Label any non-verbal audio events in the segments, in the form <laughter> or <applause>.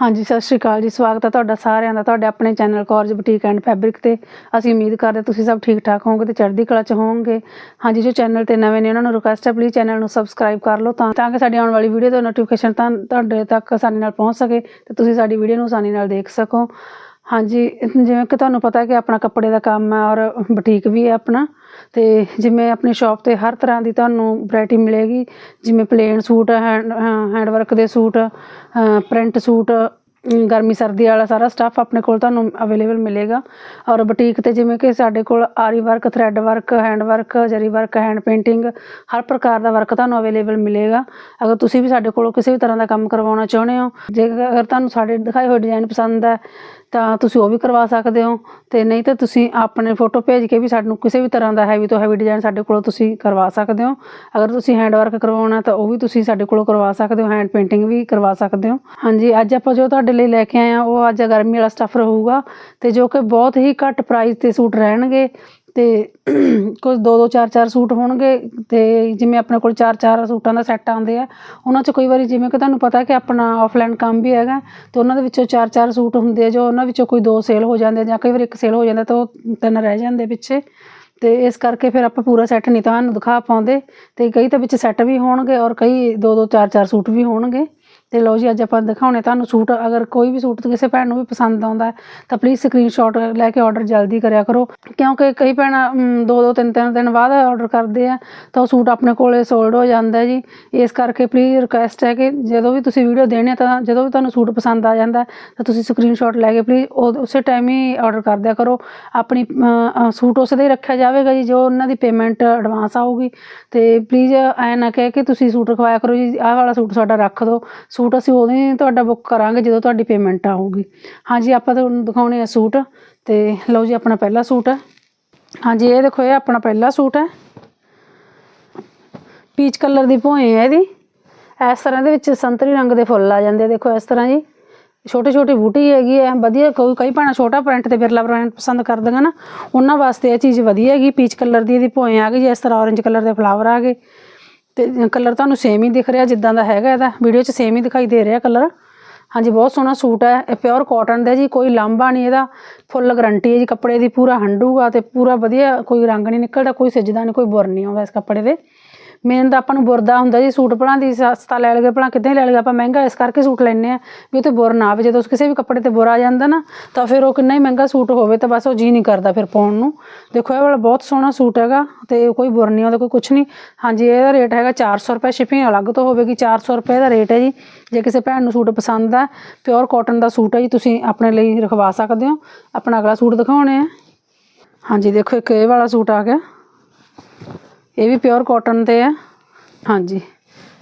ਹਾਂਜੀ, ਸਤਿ ਸ਼੍ਰੀ ਅਕਾਲ ਜੀ। ਸਵਾਗਤ ਹੈ ਤੁਹਾਡਾ ਸਾਰਿਆਂ ਦਾ, ਤੁਹਾਡੇ ਆਪਣੇ ਚੈਨਲ ਕੋਰਜ ਬੁਟੀਕ ਐਂਡ ਫੈਬਰਿਕ ਤੇ। ਅਸੀਂ ਉਮੀਦ ਕਰਦੇ ਤੁਸੀਂ ਸਭ ਠੀਕ ਠਾਕ ਹੋਵੋਗੇ ਤੇ ਚੜ੍ਹਦੀ ਕਲਾ ਚ ਹੋਵੋਗੇ। ਹਾਂਜੀ, ਜੋ ਚੈਨਲ ਤੇ ਨਵੇਂ ਨੇ, ਉਹਨਾਂ ਨੂੰ ਰਿਕੁਐਸਟ ਹੈ ਪਲੀਜ਼ ਚੈਨਲ ਨੂੰ ਸਬਸਕ੍ਰਾਈਬ ਕਰ ਲਓ ਤਾਂ ਤਾਂ ਕਿ ਸਾਡੀ ਆਉਣ ਵਾਲੀ ਵੀਡੀਓ ਦਾ ਨੋਟੀਫਿਕੇਸ਼ਨ ਤਾਂ ਤੁਹਾਡੇ ਤੱਕ ਆਸਾਨੀ ਨਾਲ ਪਹੁੰਚ ਸਕੇ ਤੇ ਤੁਸੀਂ ਸਾਡੀ ਵੀਡੀਓ ਨੂੰ ਆਸਾਨੀ ਨਾਲ ਦੇਖ ਸਕੋ। ਹਾਂਜੀ, ਜਿਵੇਂ ਕਿ ਤੁਹਾਨੂੰ ਪਤਾ ਕਿ ਆਪਣਾ ਕੱਪੜੇ ਦਾ ਕੰਮ ਹੈ ਔਰ ਬੁਟੀਕ ਵੀ ਹੈ ਆਪਣਾ, ਤੇ ਜਿਵੇਂ ਆਪਣੀ ਸ਼ਾਪ ਤੇ ਹਰ ਤਰ੍ਹਾਂ ਦੀ ਤੁਹਾਨੂੰ ਵੈਰਾਈਟੀ ਮਿਲੇਗੀ, ਜਿਵੇਂ plain suit hand hand work ਦੇ ਸੂਟ ਪ੍ਰਿੰਟ ਸੂਟ ਗਰਮੀ, ਸਰਦੀ ਵਾਲਾ ਸਾਰਾ ਸਟਾਫ ਆਪਣੇ ਕੋਲ ਤੁਹਾਨੂੰ ਅਵੇਲੇਬਲ ਮਿਲੇਗਾ। ਔਰ ਬੁਟੀਕ ਤੇ ਜਿਵੇਂ ਕਿ ਸਾਡੇ ਕੋਲ ਆਰੀ work thread work hand work ਜਰੀ ਵਰਕ ਹੈਂਡ ਪੇਂਟਿੰਗ ਹਰ ਪ੍ਰਕਾਰ ਦਾ ਵਰਕ ਤੁਹਾਨੂੰ ਅਵੇਲੇਬਲ ਮਿਲੇਗਾ। ਅਗਰ ਤੁਸੀਂ ਵੀ ਸਾਡੇ ਕੋਲੋਂ ਕਿਸੇ ਵੀ ਤਰ੍ਹਾਂ ਦਾ ਕੰਮ ਕਰਵਾਉਣਾ ਚਾਹੁੰਦੇ ਹੋ, ਜੇ ਅਗਰ ਤੁਹਾਨੂੰ ਸਾਡੇ ਦਿਖਾਏ ਹੋਏ ਡਿਜ਼ਾਈਨ ਪਸੰਦ ਹੈ, ਤਾਂ ਤੁਸੀਂ ਉਹ ਵੀ ਕਰਵਾ ਸਕਦੇ ਹੋ। ਤੇ ਨਹੀਂ ਤਾਂ ਤੁਸੀਂ ਆਪਣੇ ਫੋਟੋ ਭੇਜ ਕੇ ਵੀ ਸਾਨੂੰ ਕਿਸੇ ਵੀ ਤਰ੍ਹਾਂ ਦਾ ਹੈਵੀ ਤੋਂ ਹੈਵੀ ਡਿਜ਼ਾਈਨ ਸਾਡੇ ਕੋਲੋਂ ਤੁਸੀਂ ਕਰਵਾ ਸਕਦੇ ਹੋ। ਅਗਰ ਤੁਸੀਂ ਹੈਂਡ ਵਰਕ ਕਰਵਾਉਣਾ ਤਾਂ ਉਹ ਵੀ ਤੁਸੀਂ ਸਾਡੇ ਕੋਲੋਂ ਕਰਵਾ ਸਕਦੇ ਹੋ ਹੈਂਡ ਪੇਂਟਿੰਗ ਵੀ ਕਰਵਾ ਸਕਦੇ ਹੋ। ਹਾਂਜੀ, ਅੱਜ ਆਪਾਂ ਜੋ ਤੁਹਾਡੇ ਲਈ ਲੈ ਕੇ ਆਏ ਆ ਉਹ ਅੱਜ ਗਰਮੀ ਵਾਲਾ ਸਟੱਫ ਰਹੂਗਾ ਤੇ ਜੋ ਕਿ ਬਹੁਤ ਹੀ ਘੱਟ ਪ੍ਰਾਈਸ ਤੇ ਸੂਟ ਰਹਿਣਗੇ ਤੇ <clears throat> ਕੁਝ ਦੋ ਦੋ ਚਾਰ ਚਾਰ ਸੂਟ ਹੋਣਗੇ ਤੇ ਜਿਵੇਂ ਆਪਣੇ ਕੋਲ ਚਾਰ ਚਾਰ ਸੂਟਾਂ ਦਾ ਸੈੱਟ ਆਉਂਦੇ ਆ, ਉਹਨਾਂ 'ਚ ਕਈ ਵਾਰੀ ਜਿਵੇਂ ਕਿ ਤੁਹਾਨੂੰ ਪਤਾ ਕਿ ਆਪਣਾ ਆਫਲਾਈਨ ਕੰਮ ਵੀ ਹੈਗਾ ਤੇ ਉਹਨਾਂ ਦੇ ਵਿੱਚੋਂ ਚਾਰ ਚਾਰ ਸੂਟ ਹੁੰਦੇ ਆ, ਜੋ ਉਹਨਾਂ ਵਿੱਚੋਂ ਕੋਈ ਦੋ ਸੇਲ ਹੋ ਜਾਂਦੇ ਆ ਜਾਂ ਕਈ ਵਾਰ ਇੱਕ ਸੇਲ ਹੋ ਜਾਂਦਾ ਤਾਂ ਉਹ ਤਿੰਨ ਰਹਿ ਜਾਂਦੇ ਪਿੱਛੇ ਤੇ ਇਸ ਕਰਕੇ ਫਿਰ ਆਪਾਂ ਪੂਰਾ ਸੈੱਟ ਨਹੀਂ, ਤੁਹਾਨੂੰ ਦਿਖਾ ਪਾਉਂਦੇ ਤੇ ਕਈ ਤਾਂ ਵਿੱਚ ਸੈੱਟ ਵੀ ਹੋਣਗੇ ਔਰ ਕਈ ਦੋ ਦੋ ਚਾਰ ਚਾਰ ਸੂਟ ਵੀ ਹੋਣਗੇ। ਤੇ ਲਓ ਜੀ, ਅੱਜ ਆਪਾਂ ਦਿਖਾਉਣੇ ਤੁਹਾਨੂੰ ਸੂਟ। ਅਗਰ ਕੋਈ ਵੀ ਸੂਟ ਕਿਸੇ ਭੈਣ ਨੂੰ ਵੀ ਪਸੰਦ ਆਉਂਦਾ ਤਾਂ ਪਲੀਜ਼ ਸਕਰੀਨਸ਼ਾਟ ਲੈ ਕੇ ਆਰਡਰ ਜਲਦੀ ਕਰਿਆ ਕਰੋ। ਕਿਉਂਕਿ ਕਈ ਭੈਣਾਂ ਦੋ ਦੋ, ਤਿੰਨ ਤਿੰਨ ਦਿਨ ਬਾਅਦ ਆਰਡਰ ਕਰਦੇ ਆ, ਤਾਂ ਉਹ ਸੂਟ ਆਪਣੇ ਕੋਲੇ ਸੋਲਡ ਹੋ ਜਾਂਦਾ ਜੀ। ਇਸ ਕਰਕੇ ਪਲੀਜ਼ ਰਿਕੁਐਸਟ ਹੈ ਕਿ ਜਦੋਂ ਵੀ ਤੁਸੀਂ ਵੀਡੀਓ ਦੇਣੇ ਹੈ ਤਾਂ ਜਦੋਂ ਵੀ ਤੁਹਾਨੂੰ ਸੂਟ ਪਸੰਦ ਆ ਜਾਂਦਾ ਤਾਂ ਤੁਸੀਂ ਸਕਰੀਨਸ਼ਾਟ ਲੈ ਕੇ ਪਲੀਜ਼ ਉਸੇ ਟਾਈਮ ਹੀ ਆਰਡਰ ਕਰ ਦਿਆ ਕਰੋ। ਆਪਣੀ ਸੂਟ ਉਸ ਦਾ ਹੀ ਰੱਖਿਆ ਜਾਵੇਗਾ ਜੀ, ਜੋ ਉਹਨਾਂ ਦੀ ਪੇਮੈਂਟ ਐਡਵਾਂਸ ਆਊਗੀ। ਤੇ ਪਲੀਜ਼ ਐ ਨਾ ਕਹਿ ਕੇ ਤੁਸੀਂ ਸੂਟ ਰਖਵਾਇਆ ਕਰੋ ਜੀ, ਆਹ ਵਾਲਾ ਸੂਟ ਸਾਡਾ ਰੱਖ ਦਿਓ। ਸੂਟ ਅਸੀਂ ਉਦੋਂ ਹੀ ਤੁਹਾਡਾ ਬੁੱਕ ਕਰਾਂਗੇ ਜਦੋਂ ਤੁਹਾਡੀ ਪੇਮੈਂਟ ਆਊਗੀ। ਹਾਂਜੀ, ਆਪਾਂ ਤੁਹਾਨੂੰ ਦਿਖਾਉਣੇ ਆ ਸੂਟ। ਤੇ ਲਓ ਜੀ, ਆਪਣਾ ਪਹਿਲਾ ਸੂਟ। ਹੈ ਹਾਂਜੀ, ਇਹ ਦੇਖੋ, ਇਹ ਆਪਣਾ ਪਹਿਲਾ ਸੂਟ ਹੈ। ਪੀਚ ਕਲਰ ਦੀ ਭੋਏ ਹੈ ਇਹਦੀ। ਇਸ ਤਰ੍ਹਾਂ ਦੇ ਵਿੱਚ ਸੰਤਰੀ ਰੰਗ ਦੇ ਫੁੱਲ ਆ ਜਾਂਦੇ ਦੇਖੋ ਇਸ ਤਰ੍ਹਾਂ ਜੀ। ਛੋਟੀ ਛੋਟੀ ਬੂਟੀ ਹੈਗੀ ਹੈ, ਵਧੀਆ ਕੋਈ, ਕਈ ਭਾਣਾ ਛੋਟਾ ਪ੍ਰਿੰਟ ਤੇ ਬਿਰਲਾ ਪ੍ਰਿੰਟ ਪਸੰਦ ਕਰਦੀਆਂ ਨਾ। ਉਹਨਾਂ ਵਾਸਤੇ ਇਹ ਚੀਜ਼ ਵਧੀਆ ਹੈਗੀ ਪੀਚ ਕਲਰ ਦੀ ਇਹਦੀ ਭੋਏ ਆ ਗਈ ਜੀ, ਇਸ ਤਰ੍ਹਾਂ orange ਕਲਰ ਦੇ ਫਲਾਵਰ ਆ ਗਏ। ਤੇ ਕਲਰ ਤੁਹਾਨੂੰ ਸੇਮ ਹੀ ਦਿਖ ਰਿਹਾ ਜਿੱਦਾਂ ਦਾ ਹੈਗਾ ਇਹਦਾ। ਵੀਡੀਓ 'ਚ ਸੇਮ ਹੀ ਦਿਖਾਈ ਦੇ ਰਿਹਾ ਕਲਰ। ਹਾਂਜੀ, ਬਹੁਤ ਸੋਹਣਾ ਸੂਟ ਹੈ। ਇਹ ਪਿਓਰ ਕਾਟਨ ਦਾ ਜੀ, ਕੋਈ ਲਾਂਭਾ ਨਹੀਂ ਇਹਦਾ। ਫੁੱਲ ਗਰੰਟੀ ਹੈ ਜੀ, ਕੱਪੜੇ ਦੀ ਪੂਰਾ ਹੰਡੂਗਾ ਤੇ ਪੂਰਾ ਵਧੀਆ ਕੋਈ ਰੰਗ ਨਹੀਂ ਨਿਕਲਦਾ, ਕੋਈ ਸਿੱਜਦਾ ਨਹੀਂ, ਕੋਈ ਬੁਰ ਨਹੀਂ ਆਉਂਦਾ ਇਸ ਕੱਪੜੇ ਦੇ। ਮੇਨ ਤਾਂ ਆਪਾਂ ਨੂੰ ਬੁਰਦਾ ਹੁੰਦਾ ਜੀ, ਸੂਟ ਭਲਾਂ ਦੀ ਸਸਤਾ ਲੈ ਲਗੇ ਭਲਾਂ ਕਿਤੇ ਲੈ ਲਗੇ ਆਪਾਂ ਮਹਿੰਗਾ ਇਸ ਕਰਕੇ ਸੂਟ ਲੈਣੇ ਆ ਵੀ ਉਹ ਤੇ ਬੁਰ ਨਾ ਆਵੇ। ਜਦੋਂ ਕਿਸੇ ਵੀ ਕੱਪੜੇ ਤੇ ਬੁਰ ਆ ਜਾਂਦਾ ਨਾ, ਤਾਂ ਫਿਰ ਉਹ ਕਿੰਨਾ ਹੀ ਮਹਿੰਗਾ ਸੂਟ ਹੋਵੇ, ਤਾਂ ਬਸ ਉਹ ਜੀ ਨਹੀਂ ਕਰਦਾ ਫਿਰ ਪਾਉਣ ਨੂੰ। ਦੇਖੋ, ਇਹ ਵਾਲਾ ਬਹੁਤ ਸੋਹਣਾ ਸੂਟ ਹੈਗਾ ਤੇ ਕੋਈ ਬੁਰ ਨਹੀਂ ਆਉਂਦਾ, ਕੋਈ ਕੁਛ ਨਹੀਂ। ਹਾਂਜੀ, ਇਹਦਾ ਰੇਟ ਹੈਗਾ 400 ਰੁਪਏ ਸ਼ਿਪਿੰਗ ਅਲੱਗ ਤੋਂ ਹੋਵੇਗੀ 400 ਰੁਪਏ ਦਾ ਰੇਟ ਹੈ ਜੀ। ਜੇ ਕਿਸੇ ਭੈਣ ਨੂੰ ਸੂਟ ਪਸੰਦ ਹੈ ਪਿਓਰ ਕਾਟਨ ਦਾ ਸੂਟ ਹੈ ਜੀ, ਤੁਸੀਂ ਆਪਣੇ ਲਈ ਰਖਵਾ ਸਕਦੇ ਹੋ। ਆਪਣਾ ਅਗਲਾ ਸੂਟ ਦਿਖਾਉਣੇ ਆ। ਹਾਂਜੀ, ਦੇਖੋ, ਇੱਕ ਇਹ ਵਾਲਾ ਸੂਟ ਆ ਗਿਆ। ਇਹ ਵੀ ਪਿਓਰ ਕਾਟਨ ਤੇ ਹੈ ਹਾਂਜੀ।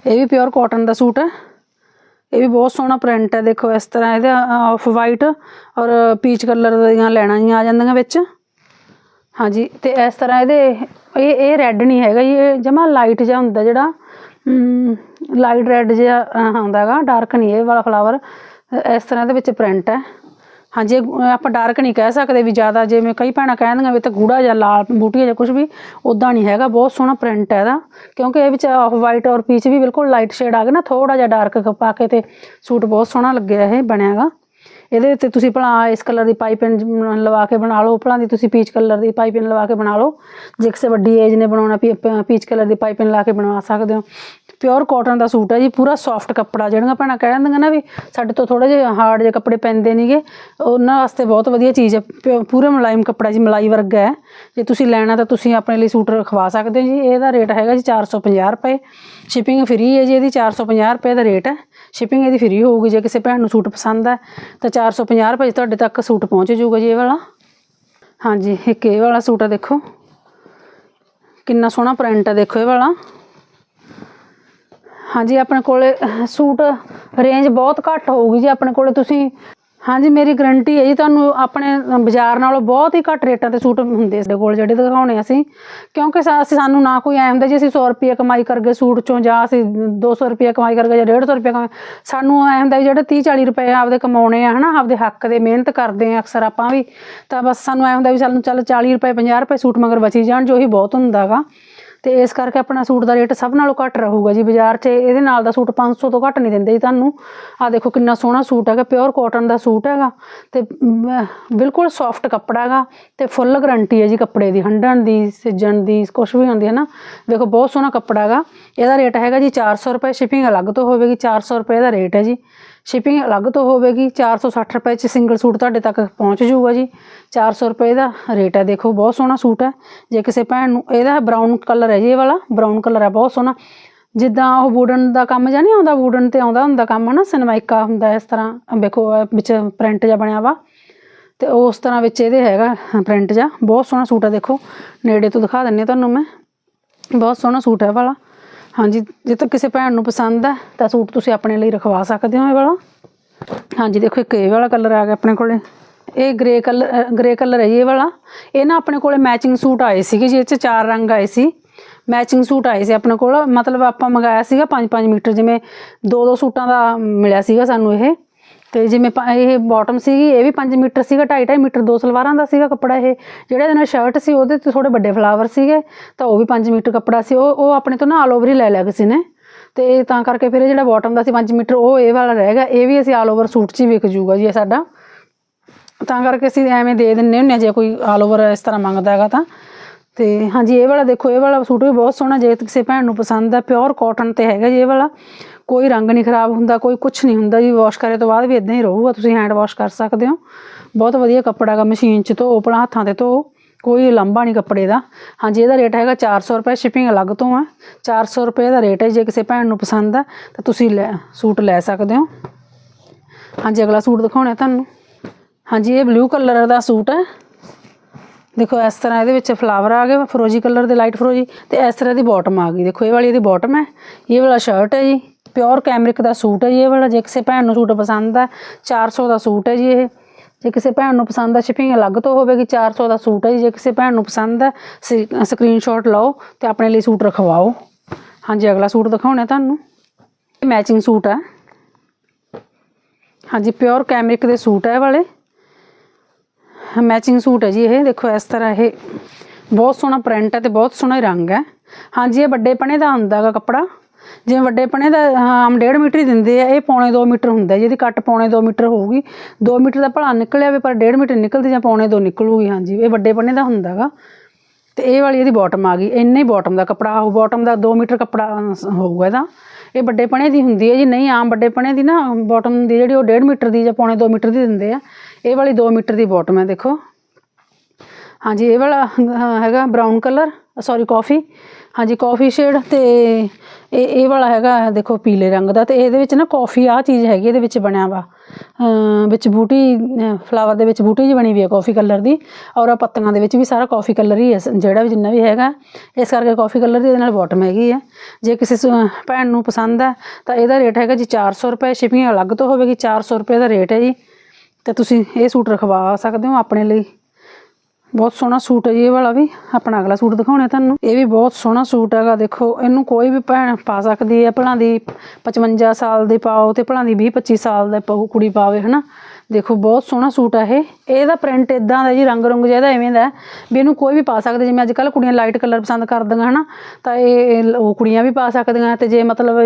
ਇਹ ਵੀ ਪਿਓਰ ਕਾਟਨ ਦਾ ਸੂਟ ਹੈ ਇਹ ਵੀ ਬਹੁਤ ਸੋਹਣਾ ਪ੍ਰਿੰਟ ਹੈ ਦੇਖੋ ਇਸ ਤਰ੍ਹਾਂ ਇਹਦਾ ਆਫ ਵਾਈਟ ਔਰ ਪੀਚ ਕਲਰ ਦੀਆਂ ਲੈਣਾ ਹੀ ਆ ਜਾਂਦੀਆਂ ਵਿੱਚ। ਹਾਂਜੀ ਤੇ ਇਸ ਤਰ੍ਹਾਂ ਇਹਦੇ ਇਹ ਇਹ ਰੈੱਡ ਨਹੀਂ ਹੈਗਾ ਜੀ ਇਹ ਜਮਾ ਲਾਈਟ ਜਿਹਾ ਹੁੰਦਾ ਜਿਹੜਾ ਲਾਈਟ ਰੈੱਡ ਜਿਹਾ ਅਹ, ਹੁੰਦਾ ਹੈਗਾ। ਡਾਰਕ ਨਹੀਂ ਇਹ ਵਾਲਾ ਫਲਾਵਰ ਇਸ ਤਰ੍ਹਾਂ ਦੇ ਵਿੱਚ ਪ੍ਰਿੰਟ ਹੈ ਹਾਂਜੀ ਆਪਾਂ ਡਾਰਕ ਨਹੀਂ ਕਹਿ ਸਕਦੇ ਵੀ ਜ਼ਿਆਦਾ, ਜਿਵੇਂ ਕਈ ਭੈਣਾਂ ਕਹਿੰਦੀਆਂ ਵੀ ਤਾਂ ਗੂੜਾ ਜਾਂ ਲਾਲ ਬੂਟੀਆ ਜਾਂ ਕੁਝ ਵੀ ਉਦਾਂ ਨਹੀਂ ਹੈਗਾ, ਬਹੁਤ ਸੋਹਣਾ ਪ੍ਰਿੰਟ ਹੈ ਇਹਦਾ। ਕਿਉਂਕਿ ਇਹ ਵਿੱਚ ਆਫ ਵਾਈਟ ਔਰ ਪੀਚ ਵੀ ਬਿਲਕੁਲ ਲਾਈਟ ਸ਼ੇਡ ਆ ਗਿਆ ਨਾ ਥੋੜਾ ਜਿਹਾ ਡਾਰਕ ਪਾ ਕੇ ਤੇ ਸੂਟ ਬਹੁਤ ਸੋਹਣਾ ਲੱਗਿਆ ਇਹ ਬਣਿਆ ਹੈਗਾ ਇਹਦੇ 'ਤੇ ਤੁਸੀਂ ਭਲਾ ਇਸ ਕਲਰ ਦੀ ਪਾਈਪਿੰਗ ਲਵਾ ਕੇ ਬਣਾ ਲਓ, ਭਲਾ ਦੀ ਤੁਸੀਂ ਪੀਚ ਕਲਰ ਦੀ ਪਾਈਪਿੰਗ ਲਵਾ ਕੇ ਬਣਾ ਲਓ। ਜੇ ਕਿਸੇ ਵੱਡੀ ਏਜ ਨੇ ਬਣਾਉਣਾ ਪੀਚ ਕਲਰ ਦੀ ਪਾਈਪਿੰਗ ਲਾ ਕੇ ਬਣਵਾ ਸਕਦੇ ਹੋ। ਪਿਓਰ ਕਾਟਨ ਦਾ ਸੂਟ ਹੈ ਜੀ, ਪੂਰਾ ਸੌਫਟ ਕੱਪੜਾ, ਜਿਹੜੀਆਂ ਭੈਣਾਂ ਕਹਿ ਦਿੰਦੀਆਂ ਨਾ ਵੀ ਸਾਡੇ ਤੋਂ ਥੋੜੇ ਜਿਹੇ ਹਾਰਡ ਜਿਹੇ ਕੱਪੜੇ ਪੈਂਦੇ ਨਹੀਂਗੇ ਉਹਨਾਂ ਵਾਸਤੇ ਬਹੁਤ ਵਧੀਆ ਚੀਜ਼ ਹੈ ਪਿਓ- ਪੂਰਾ ਮੁਲਾਇਮ ਕੱਪੜਾ ਜੀ, ਮਲਾਈ ਵਰਗਾ ਹੈ। ਜੇ ਤੁਸੀਂ ਲੈਣਾ ਤਾਂ ਤੁਸੀਂ ਆਪਣੇ ਲਈ ਸੂਟ ਰਖਵਾ ਸਕਦੇ ਹੋ ਜੀ, ਇਹਦਾ ਰੇਟ ਹੈਗਾ ਜੀ 450 ਰੁਪਏ। ਸ਼ਿਪਿੰਗ ਫ੍ਰੀ ਹੈ ਜੀ ਇਹਦੀ 450 ਰੁਪਏ ਦਾ ਰੇਟ ਹੈ। ਸ਼ਿਪਿੰਗ ਇਹਦੀ ਫ੍ਰੀ ਹੋਊਗੀ, ਜੇ ਕਿਸੇ ਭੈਣ ਨੂੰ ਸੂਟ ਪਸੰਦ ਹੈ, ਤਾਂ 450 ਰੁਪਏ ਤੁਹਾਡੇ ਤੱਕ ਸੂਟ ਪਹੁੰਚ ਜਾਊਗਾ ਜੀ ਇਹ ਵਾਲਾ। ਹਾਂਜੀ, ਇੱਕ ਇਹ ਵਾਲਾ ਸੂਟ ਆ ਦੇਖੋ। ਕਿੰਨਾ ਸੋਹਣਾ ਪ੍ਰਿੰਟ ਹੈ ਦੇਖੋ ਇਹ ਵਾਲਾ। ਹਾਂਜੀ, ਆਪਣੇ ਕੋਲੇ ਸੂਟ ਰੇਂਜ ਬਹੁਤ ਘੱਟ ਹੋਊਗੀ ਜੀ ਆਪਣੇ ਕੋਲੇ ਤੁਸੀਂ। ਹਾਂਜੀ, ਮੇਰੀ ਗਰੰਟੀ ਹੈ ਜੀ ਤੁਹਾਨੂੰ ਆਪਣੇ ਬਾਜ਼ਾਰ ਨਾਲੋਂ ਬਹੁਤ ਹੀ ਘੱਟ ਰੇਟਾਂ ਤੇ ਸੂਟ ਹੁੰਦੇ ਸਾਡੇ ਕੋਲ, ਜਿਹੜੇ ਦਿਖਾਉਣੇ ਅਸੀਂ। ਕਿਉਂਕਿ ਅਸੀਂ ਸਾਨੂੰ ਨਾ ਕੋਈ ਐਂ ਹੁੰਦਾ ਜੀ, ਅਸੀਂ 100 ਰੁਪਏ ਕਮਾਈ ਕਰ ਗਏ ਸੂਟ ਚੋਂ ਜਾਂ ਅਸੀਂ 200 ਰੁਪਏ ਕਮਾਈ ਕਰਕੇ ਗਏ ਜਾਂ 150 ਰੁਪਏ ਕਮਾਈ, ਸਾਨੂੰ ਐਂ ਹੁੰਦਾ ਵੀ ਜਿਹੜੇ 30 40 ਰੁਪਏ ਆਪਦੇ ਕਮਾਉਣੇ ਆ, ਹਨਾ, ਆਪਦੇ ਹੱਕ ਦੇ ਮਿਹਨਤ ਕਰਦੇ ਆ ਅਕਸਰ ਆਪਾਂ ਵੀ। ਤਾਂ ਬਸ ਸਾਨੂੰ ਐਂ ਹੁੰਦਾ ਵੀ ਸਾਨੂੰ ਚੱਲ 40 ਰੁਪਏ 50 ਰੁਪਏ ਸੂਟ ਮਗਰ ਬਚੀ ਜਾਣ, ਜੋ ਹੀ ਬਹੁਤ ਹੁੰਦਾਗਾ ਤੇ ਇਸ ਕਰਕੇ ਆਪਣਾ ਸੂਟ ਦਾ ਰੇਟ ਸਭ ਨਾਲੋਂ ਘੱਟ ਰਹੂਗਾ ਜੀ ਬਾਜ਼ਾਰ 'ਚ। ਇਹਦੇ ਨਾਲ ਦਾ ਸੂਟ 500 ਤੋਂ ਘੱਟ ਨਹੀਂ ਦਿੰਦੇ ਜੀ ਤੁਹਾਨੂੰ। ਆ ਦੇਖੋ ਕਿੰਨਾ ਸੋਹਣਾ ਸੂਟ ਹੈਗਾ ਪਿਓਰ ਕਾਟਨ ਦਾ ਸੂਟ ਹੈਗਾ ਤੇ ਬਿਲਕੁਲ ਸੌਫਟ ਕੱਪੜਾ ਹੈਗਾ ਤੇ ਫੁੱਲ ਗਰੰਟੀ ਹੈ ਜੀ ਕੱਪੜੇ ਦੀ, ਹੰਡਣ ਦੀ, ਸਿੱਜਣ ਦੀ ਕੁਝ ਵੀ ਹੁੰਦੀ ਹੈ ਨਾ। ਦੇਖੋ ਬਹੁਤ ਸੋਹਣਾ ਕੱਪੜਾ ਹੈਗਾ। ਇਹਦਾ ਰੇਟ ਹੈਗਾ ਜੀ 400 ਰੁਪਏ ਸ਼ਿਪਿੰਗ ਅਲੱਗ ਤੋਂ ਹੋਵੇਗੀ 400 ਰੁਪਏ ਦਾ ਰੇਟ ਹੈ ਜੀ। ਸ਼ਿਪਿੰਗ ਅਲੱਗ ਤੋਂ ਹੋਵੇਗੀ। 460 ਰੁਪਏ ਚ ਸਿੰਗਲ ਸੂਟ ਤੁਹਾਡੇ ਤੱਕ ਪਹੁੰਚ ਜਾਊਗਾ ਜੀ। 400 ਰੁਪਏ ਦਾ ਰੇਟ ਹੈ। ਦੇਖੋ, ਬਹੁਤ ਸੋਹਣਾ ਸੂਟ ਹੈ। ਜੇ ਕਿਸੇ ਭੈਣ ਨੂੰ, ਇਹਦਾ ਬਰਾਊਨ ਕਲਰ ਹੈ ਜੀ ਇਹ ਵਾਲਾ। ਬਰਾਊਨ ਕਲਰ ਹੈ, ਬਹੁਤ ਸੋਹਣਾ। ਜਿੱਦਾਂ ਉਹ ਵੂਡਨ ਦਾ ਕੰਮ ਜਾਂ ਨਹੀਂ ਆਉਂਦਾ ਵੂਡਨ ਤੇ ਆਉਂਦਾ ਹੁੰਦਾ ਕੰਮ, ਹਨਾ? ਸਨਮਾਈਕਾ ਹੁੰਦਾ ਇਸ ਤਰ੍ਹਾਂ। ਵੇਖੋ ਇਹ ਵਿੱਚ ਪ੍ਰਿੰਟ ਜਿਹਾ ਬਣਿਆ ਵਾ। ਤੇ ਉਸ ਤਰ੍ਹਾਂ ਵਿੱਚ ਇਹਦੇ ਹੈਗਾ ਪ੍ਰਿੰਟ ਜਿਹਾ। ਬਹੁਤ ਸੋਹਣਾ ਸੂਟ ਹੈ, ਦੇਖੋ। ਨੇੜੇ ਤੋਂ ਦਿਖਾ ਦਿੰਨੀ ਤੁਹਾਨੂੰ ਮੈਂ। ਬਹੁਤ ਸੋਹਣਾ ਸੂਟ ਹੈ ਵਾਲਾ। ਹਾਂਜੀ, ਜੇ ਤਾਂ ਕਿਸੇ ਭੈਣ ਨੂੰ ਪਸੰਦ ਹੈ, ਤਾਂ ਸੂਟ ਤੁਸੀਂ ਆਪਣੇ ਲਈ ਰਖਵਾ ਸਕਦੇ ਹੋ ਇਹ ਵਾਲਾ। ਹਾਂਜੀ, ਦੇਖੋ, ਇੱਕ ਇਹ ਵਾਲਾ ਕਲਰ ਆ ਗਿਆ ਆਪਣੇ ਕੋਲੇ। ਇਹ ਗ੍ਰੇ ਕਲਰ ਗ੍ਰੇ ਕਲਰ ਹੈ ਜੀ ਇਹ ਵਾਲਾ। ਇਹ ਨਾ ਆਪਣੇ ਕੋਲੇ ਮੈਚਿੰਗ ਸੂਟ ਆਏ ਸੀਗੇ ਜਿਹਦੇ ਚ ਚਾਰ ਰੰਗ ਆਏ ਸੀ। ਮੈਚਿੰਗ ਸੂਟ ਆਏ ਸੀ ਆਪਣੇ ਕੋਲ। ਮਤਲਬ ਆਪਾਂ ਮੰਗਾਇਆ ਸੀਗਾ 5-5 ਮੀਟਰ, ਜਿਵੇਂ ਦੋ ਦੋ ਸੂਟਾਂ ਦਾ ਮਿਲਿਆ ਸੀਗਾ ਸਾਨੂੰ ਇਹ। ਤੇ ਜਿਵੇਂ ਇਹ ਬਾਟਮ ਸੀਗੀ, ਇਹ ਵੀ 5 ਮੀਟਰ ਸੀਗਾ 2.5 ਮੀਟਰ, ਦੋ ਸਲਵਾਰਾਂ ਦਾ ਸੀਗਾ ਕੱਪੜਾ ਇਹ। ਜਿਹੜਾ ਇਹਦੇ ਨਾਲ ਸ਼ਰਟ ਸੀ, ਉਹਦੇ ਤੇ ਥੋੜੇ ਵੱਡੇ ਫਲਾਵਰ ਸੀਗੇ, ਤਾਂ ਉਹ ਵੀ 5 ਮੀਟਰ ਕੱਪੜਾ ਸੀ। ਉਹ ਉਹ ਆਪਣੇ ਤੋਂ ਨਾ ਆਲ ਓਵਰ ਹੀ ਲੈ ਲਿਆ ਕਿਸੇ ਨੇ। ਤੇ ਤਾਂ ਕਰਕੇ ਫਿਰ ਇਹ ਜਿਹੜਾ ਬਾਟਮ ਦਾ ਸੀ 5 ਮੀਟਰ, ਉਹ ਇਹ ਵਾਲਾ ਰਹਿ ਗਿਆ। ਇਹ ਵੀ ਅਸੀਂ ਆਲ ਓਵਰ ਸੂਟ 'ਚ ਹੀ ਵਿਕ ਜੂਗਾ ਜੀ ਇਹ ਸਾਡਾ। ਤਾਂ ਕਰਕੇ ਅਸੀਂ ਐਵੇਂ ਦੇ ਦਿੰਨੇ ਹੁੰਨੇ ਹਾਂ ਜੇ ਕੋਈ ਆਲ ਓਵਰ ਇਸ ਤਰ੍ਹਾਂ ਮੰਗਦਾ ਹੈਗਾ ਤਾਂ। ਤੇ ਹਾਂਜੀ, ਇਹ ਵਾਲਾ ਦੇਖੋ, ਇਹ ਵਾਲਾ ਸੂਟ ਵੀ ਬਹੁਤ ਸੋਹਣਾ, ਜੇ ਕਿਸੇ ਭੈਣ ਨੂੰ ਪਸੰਦ ਹੈ ਪਿਓਰ ਕਾਟਨ ਤੇ ਹੈਗਾ ਜੀ ਇਹ ਵਾਲਾ। ਕੋਈ ਰੰਗ ਨਹੀਂ ਖਰਾਬ ਹੁੰਦਾ, ਕੋਈ ਕੁਝ ਨਹੀਂ ਹੁੰਦਾ ਜੀ ਵਾਸ਼ ਕਰੇ ਤੋਂ ਬਾਅਦ ਵੀ ਇਦਾਂ ਹੀ ਰਹੂਗਾ, ਤੁਸੀਂ ਹੈਂਡ ਵਾਸ਼ ਕਰ ਸਕਦੇ ਹੋ। ਬਹੁਤ ਵਧੀਆ ਕੱਪੜਾ ਹੈਗਾ ਮਸ਼ੀਨ 'ਚ ਧੋ, ਆਪਣਾ ਹੱਥਾਂ ਤੇ ਧੋ, ਕੋਈ ਲੰਬਾ ਨਹੀਂ ਕੱਪੜੇ ਦਾ। ਹਾਂਜੀ, ਇਹਦਾ ਰੇਟ ਹੈਗਾ 400 ਰੁਪਏ ਸ਼ਿਪਿੰਗ ਅਲੱਗ ਤੋਂ ਹੈ 400 ਰੁਪਏ ਦਾ ਰੇਟ ਹੈ, ਜੇ ਕਿਸੇ ਭੈਣ ਨੂੰ ਪਸੰਦ ਹੈ ਤਾਂ ਤੁਸੀਂ ਲੈ, ਸੂਟ ਲੈ ਸਕਦੇ ਹੋ। ਹਾਂਜੀ, ਅਗਲਾ ਸੂਟ ਦਿਖਾਉਣਾ ਤੁਹਾਨੂੰ। ਹਾਂਜੀ, ਇਹ ਬਲੂ ਕਲਰ ਦਾ ਸੂਟ ਹੈ। ਦੇਖੋ, ਇਸ ਤਰ੍ਹਾਂ ਇਹਦੇ ਵਿੱਚ ਫਲਾਵਰ ਆ ਗਏ, ਫਰੋਜੀ ਕਲਰ ਦੇ ਲਾਈਟ ਫਰੋਜੀ, ਤੇ ਇਸ ਤਰ੍ਹਾਂ ਦੀ ਬਾਟਮ ਆ ਗਈ। ਦੇਖੋ, ਇਹ ਵਾਲੀ ਇਹਦੀ ਬਾਟਮ ਹੈ। ਇਹ ਵਾਲਾ ਸ਼ਰਟ ਹੈ ਜੀ। ਪਿਓਰ ਕੈਮਰਿਕ ਦਾ ਸੂਟ ਹੈ ਜੀ ਇਹ ਵਾਲਾ, ਜੇ ਕਿਸੇ ਭੈਣ ਨੂੰ ਸੂਟ ਪਸੰਦ ਹੈ 400 ਦਾ ਸੂਟ ਹੈ ਜੀ ਇਹ। ਜੇ ਕਿਸੇ ਭੈਣ ਨੂੰ ਪਸੰਦ ਹੈ ਸ਼ਿਪਿੰਗ ਅਲੱਗ ਤੋਂ ਹੋਵੇਗੀ 400 ਦਾ ਸੂਟ ਹੈ ਜੀ। ਜੇ ਕਿਸੇ ਭੈਣ ਨੂੰ ਪਸੰਦ ਹੈ ਸਕਰੀਨਸ਼ਾਟ ਲਓ ਤੇ ਆਪਣੇ ਲਈ ਸੂਟ ਰਖਵਾਓ। ਹਾਂਜੀ, ਅਗਲਾ ਸੂਟ ਦਿਖਾਉਣਾ ਤੁਹਾਨੂੰ। ਮੈਚਿੰਗ ਸੂਟ ਹੈ। ਹਾਂਜੀ, ਪਿਓਰ ਕੈਮਰਿਕ ਦੇ ਸੂਟ ਹੈ ਇਹ ਵਾਲੇ। ਮੈਚਿੰਗ ਸੂਟ ਹੈ ਜੀ ਇਹ। ਦੇਖੋ, ਇਸ ਤਰ੍ਹਾਂ ਇਹ ਬਹੁਤ ਸੋਹਣਾ ਪ੍ਰਿੰਟ ਹੈ ਤੇ ਬਹੁਤ ਸੋਹਣਾ ਰੰਗ ਹੈ। ਹਾਂਜੀ, ਇਹ ਵੱਡੇ ਪਣੇ ਦਾ ਹੁੰਦਾ ਹੈਗਾ ਕੱਪੜਾ। ਜਿਵੇਂ ਵੱਡੇ ਪਣੇ ਦਾ ਆਮ 1.5 ਮੀਟਰ ਹੀ ਦਿੰਦੇ ਆ, ਇਹ ਪੌਣੇ 2 ਮੀਟਰ ਹੁੰਦਾ ਜਿਹਦੀ ਕੱਟ ਪੌਣੇ 2 ਮੀਟਰ ਹੋਊਗੀ। 2 ਮੀਟਰ ਦਾ ਭਲਾ ਨਿਕਲਿਆ ਵੀ, ਪਰ 1.5 ਮੀਟਰ ਨਿਕਲਦੀ ਜਾਂ ਪੌਣੇ 2 ਨਿਕਲੂਗੀ, ਹਾਂਜੀ, ਇਹ ਵੱਡੇ ਪਣੇ ਦਾ ਹੁੰਦਾ ਹੈਗਾ ਤੇ ਇਹ ਵਾਲੀ ਇਹਦੀ ਬਾਟਮ ਆ ਗਈ, ਇੰਨੇ ਹੀ ਬਾਟਮ ਦਾ ਕੱਪੜਾ ਹੋਊ ਬਾਟਮ ਦਾ 2 ਮੀਟਰ ਕੱਪੜਾ ਹੋਊਗਾ ਇਹਦਾ। ਇਹ ਵੱਡੇ ਪਣੇ ਦੀ ਹੁੰਦੀ ਹੈ ਜੀ, ਨਹੀਂ, ਆਮ ਵੱਡੇ ਪਣੇ ਦੀ ਨਾ ਬਾਟਮ ਦੀ ਜਿਹੜੀ ਉਹ 1.5 ਮੀਟਰ ਦੀ ਜਾਂ ਪੌਣੇ 2 ਮੀਟਰ ਦੀ ਦਿੰਦੇ ਆ, ਇਹ ਵਾਲੀ 2 ਮੀਟਰ ਦੀ ਬਾਟਮ ਹੈ, ਦੇਖੋ। ਹਾਂਜੀ, ਇਹ ਵਾਲਾ ਹੈਗਾ ਬਰਾਊਨ ਕਲਰ ਸੌਰੀ ਕਾਫੀ ਹਾਂਜੀ ਕਾਫੀ ਸ਼ੇਡ ਤੇ ਇਹ ਇਹ ਵਾਲਾ ਹੈਗਾ ਦੇਖੋ ਪੀਲੇ ਰੰਗ ਦਾ ਤੇ ਇਹਦੇ ਵਿੱਚ ਨਾ ਕਾਫੀ ਆ ਚੀਜ਼ ਹੈਗੀ ਇਹਦੇ ਵਿੱਚ ਬਣਿਆ ਵਾ। ਵਿੱਚ ਬੂਟੀ ਫਲਾਵਰ ਦੇ ਵਿੱਚ ਬੂਟੀ ਜੀ ਬਣੀ ਵੀ ਹੈ ਕਾਫੀ ਕਲਰ ਦੀ ਔਰ ਆ ਪੱਤੀਆਂ ਦੇ ਵਿੱਚ ਵੀ ਸਾਰਾ ਕਾਫੀ ਕਲਰ ਹੀ ਹੈ ਜਿਹੜਾ ਵੀ ਜਿੰਨਾ ਵੀ ਹੈਗਾ। ਇਸ ਕਰਕੇ ਕਾਫੀ ਕਲਰ ਦੀ ਇਹਦੇ ਨਾਲ ਬਾਟਮ ਹੈਗੀ ਹੈ ਜੇ ਕਿਸੇ ਸ- ਭੈਣ ਨੂੰ ਪਸੰਦ ਹੈ ਤਾਂ ਇਹਦਾ ਰੇਟ ਹੈਗਾ ਜੀ 400 ਰੁਪਏ ਸ਼ਿਪਿੰਗ ਅਲੱਗ ਤੋਂ ਹੋਵੇਗੀ 400 ਰੁਪਏ ਦਾ ਰੇਟ ਹੈ ਜੀ। ਤੇ ਤੁਸੀਂ ਇਹ ਸੂਟ ਰਖਵਾ ਸਕਦੇ ਹੋ ਆਪਣੇ ਲਈ। ਬਹੁਤ ਸੋਹਣਾ ਸੂਟ ਹੈ ਜੀ ਇਹ ਵਾਲਾ ਵੀ। ਆਪਣਾ ਅਗਲਾ ਸੂਟ ਦਿਖਾਉਣਾ ਤੁਹਾਨੂੰ। ਇਹ ਵੀ ਬਹੁਤ ਸੋਹਣਾ ਸੂਟ ਹੈਗਾ ਦੇਖੋ ਇਹਨੂੰ ਕੋਈ ਵੀ ਭੈਣ ਪਾ ਸਕਦੀ ਹੈ ਭਲਾਂ ਦੀ 55 ਸਾਲ ਦੇ ਪਾਓ ਤੇ ਭਲਾਂ ਦੀ 20 25 ਸਾਲ ਦਾ ਪਾਓ, ਕੁੜੀ ਪਾਵੇ ਹਨਾ? ਦੇਖੋ, ਬਹੁਤ ਸੋਹਣਾ ਸੂਟ ਹੈ ਇਹ। ਇਹਦਾ ਪ੍ਰਿੰਟ ਇਦਾਂ ਦਾ ਜੀ, ਰੰਗ ਰੰਗ ਜਿਹਦਾ ਐਵੇਂ ਦਾ ਵੀ ਇਹਨੂੰ ਕੋਈ ਵੀ ਪਾ ਸਕਦਾ। ਜਿਵੇਂ ਅੱਜ ਕੱਲ ਕੁੜੀਆਂ ਲਾਈਟ ਕਲਰ ਪਸੰਦ ਕਰਦੀਆਂ, ਹਨਾ? ਤਾਂ ਇਹ ਉਹ ਕੁੜੀਆਂ ਵੀ ਪਾ ਸਕਦੀਆਂ ਤੇ ਜੇ ਮਤਲਬ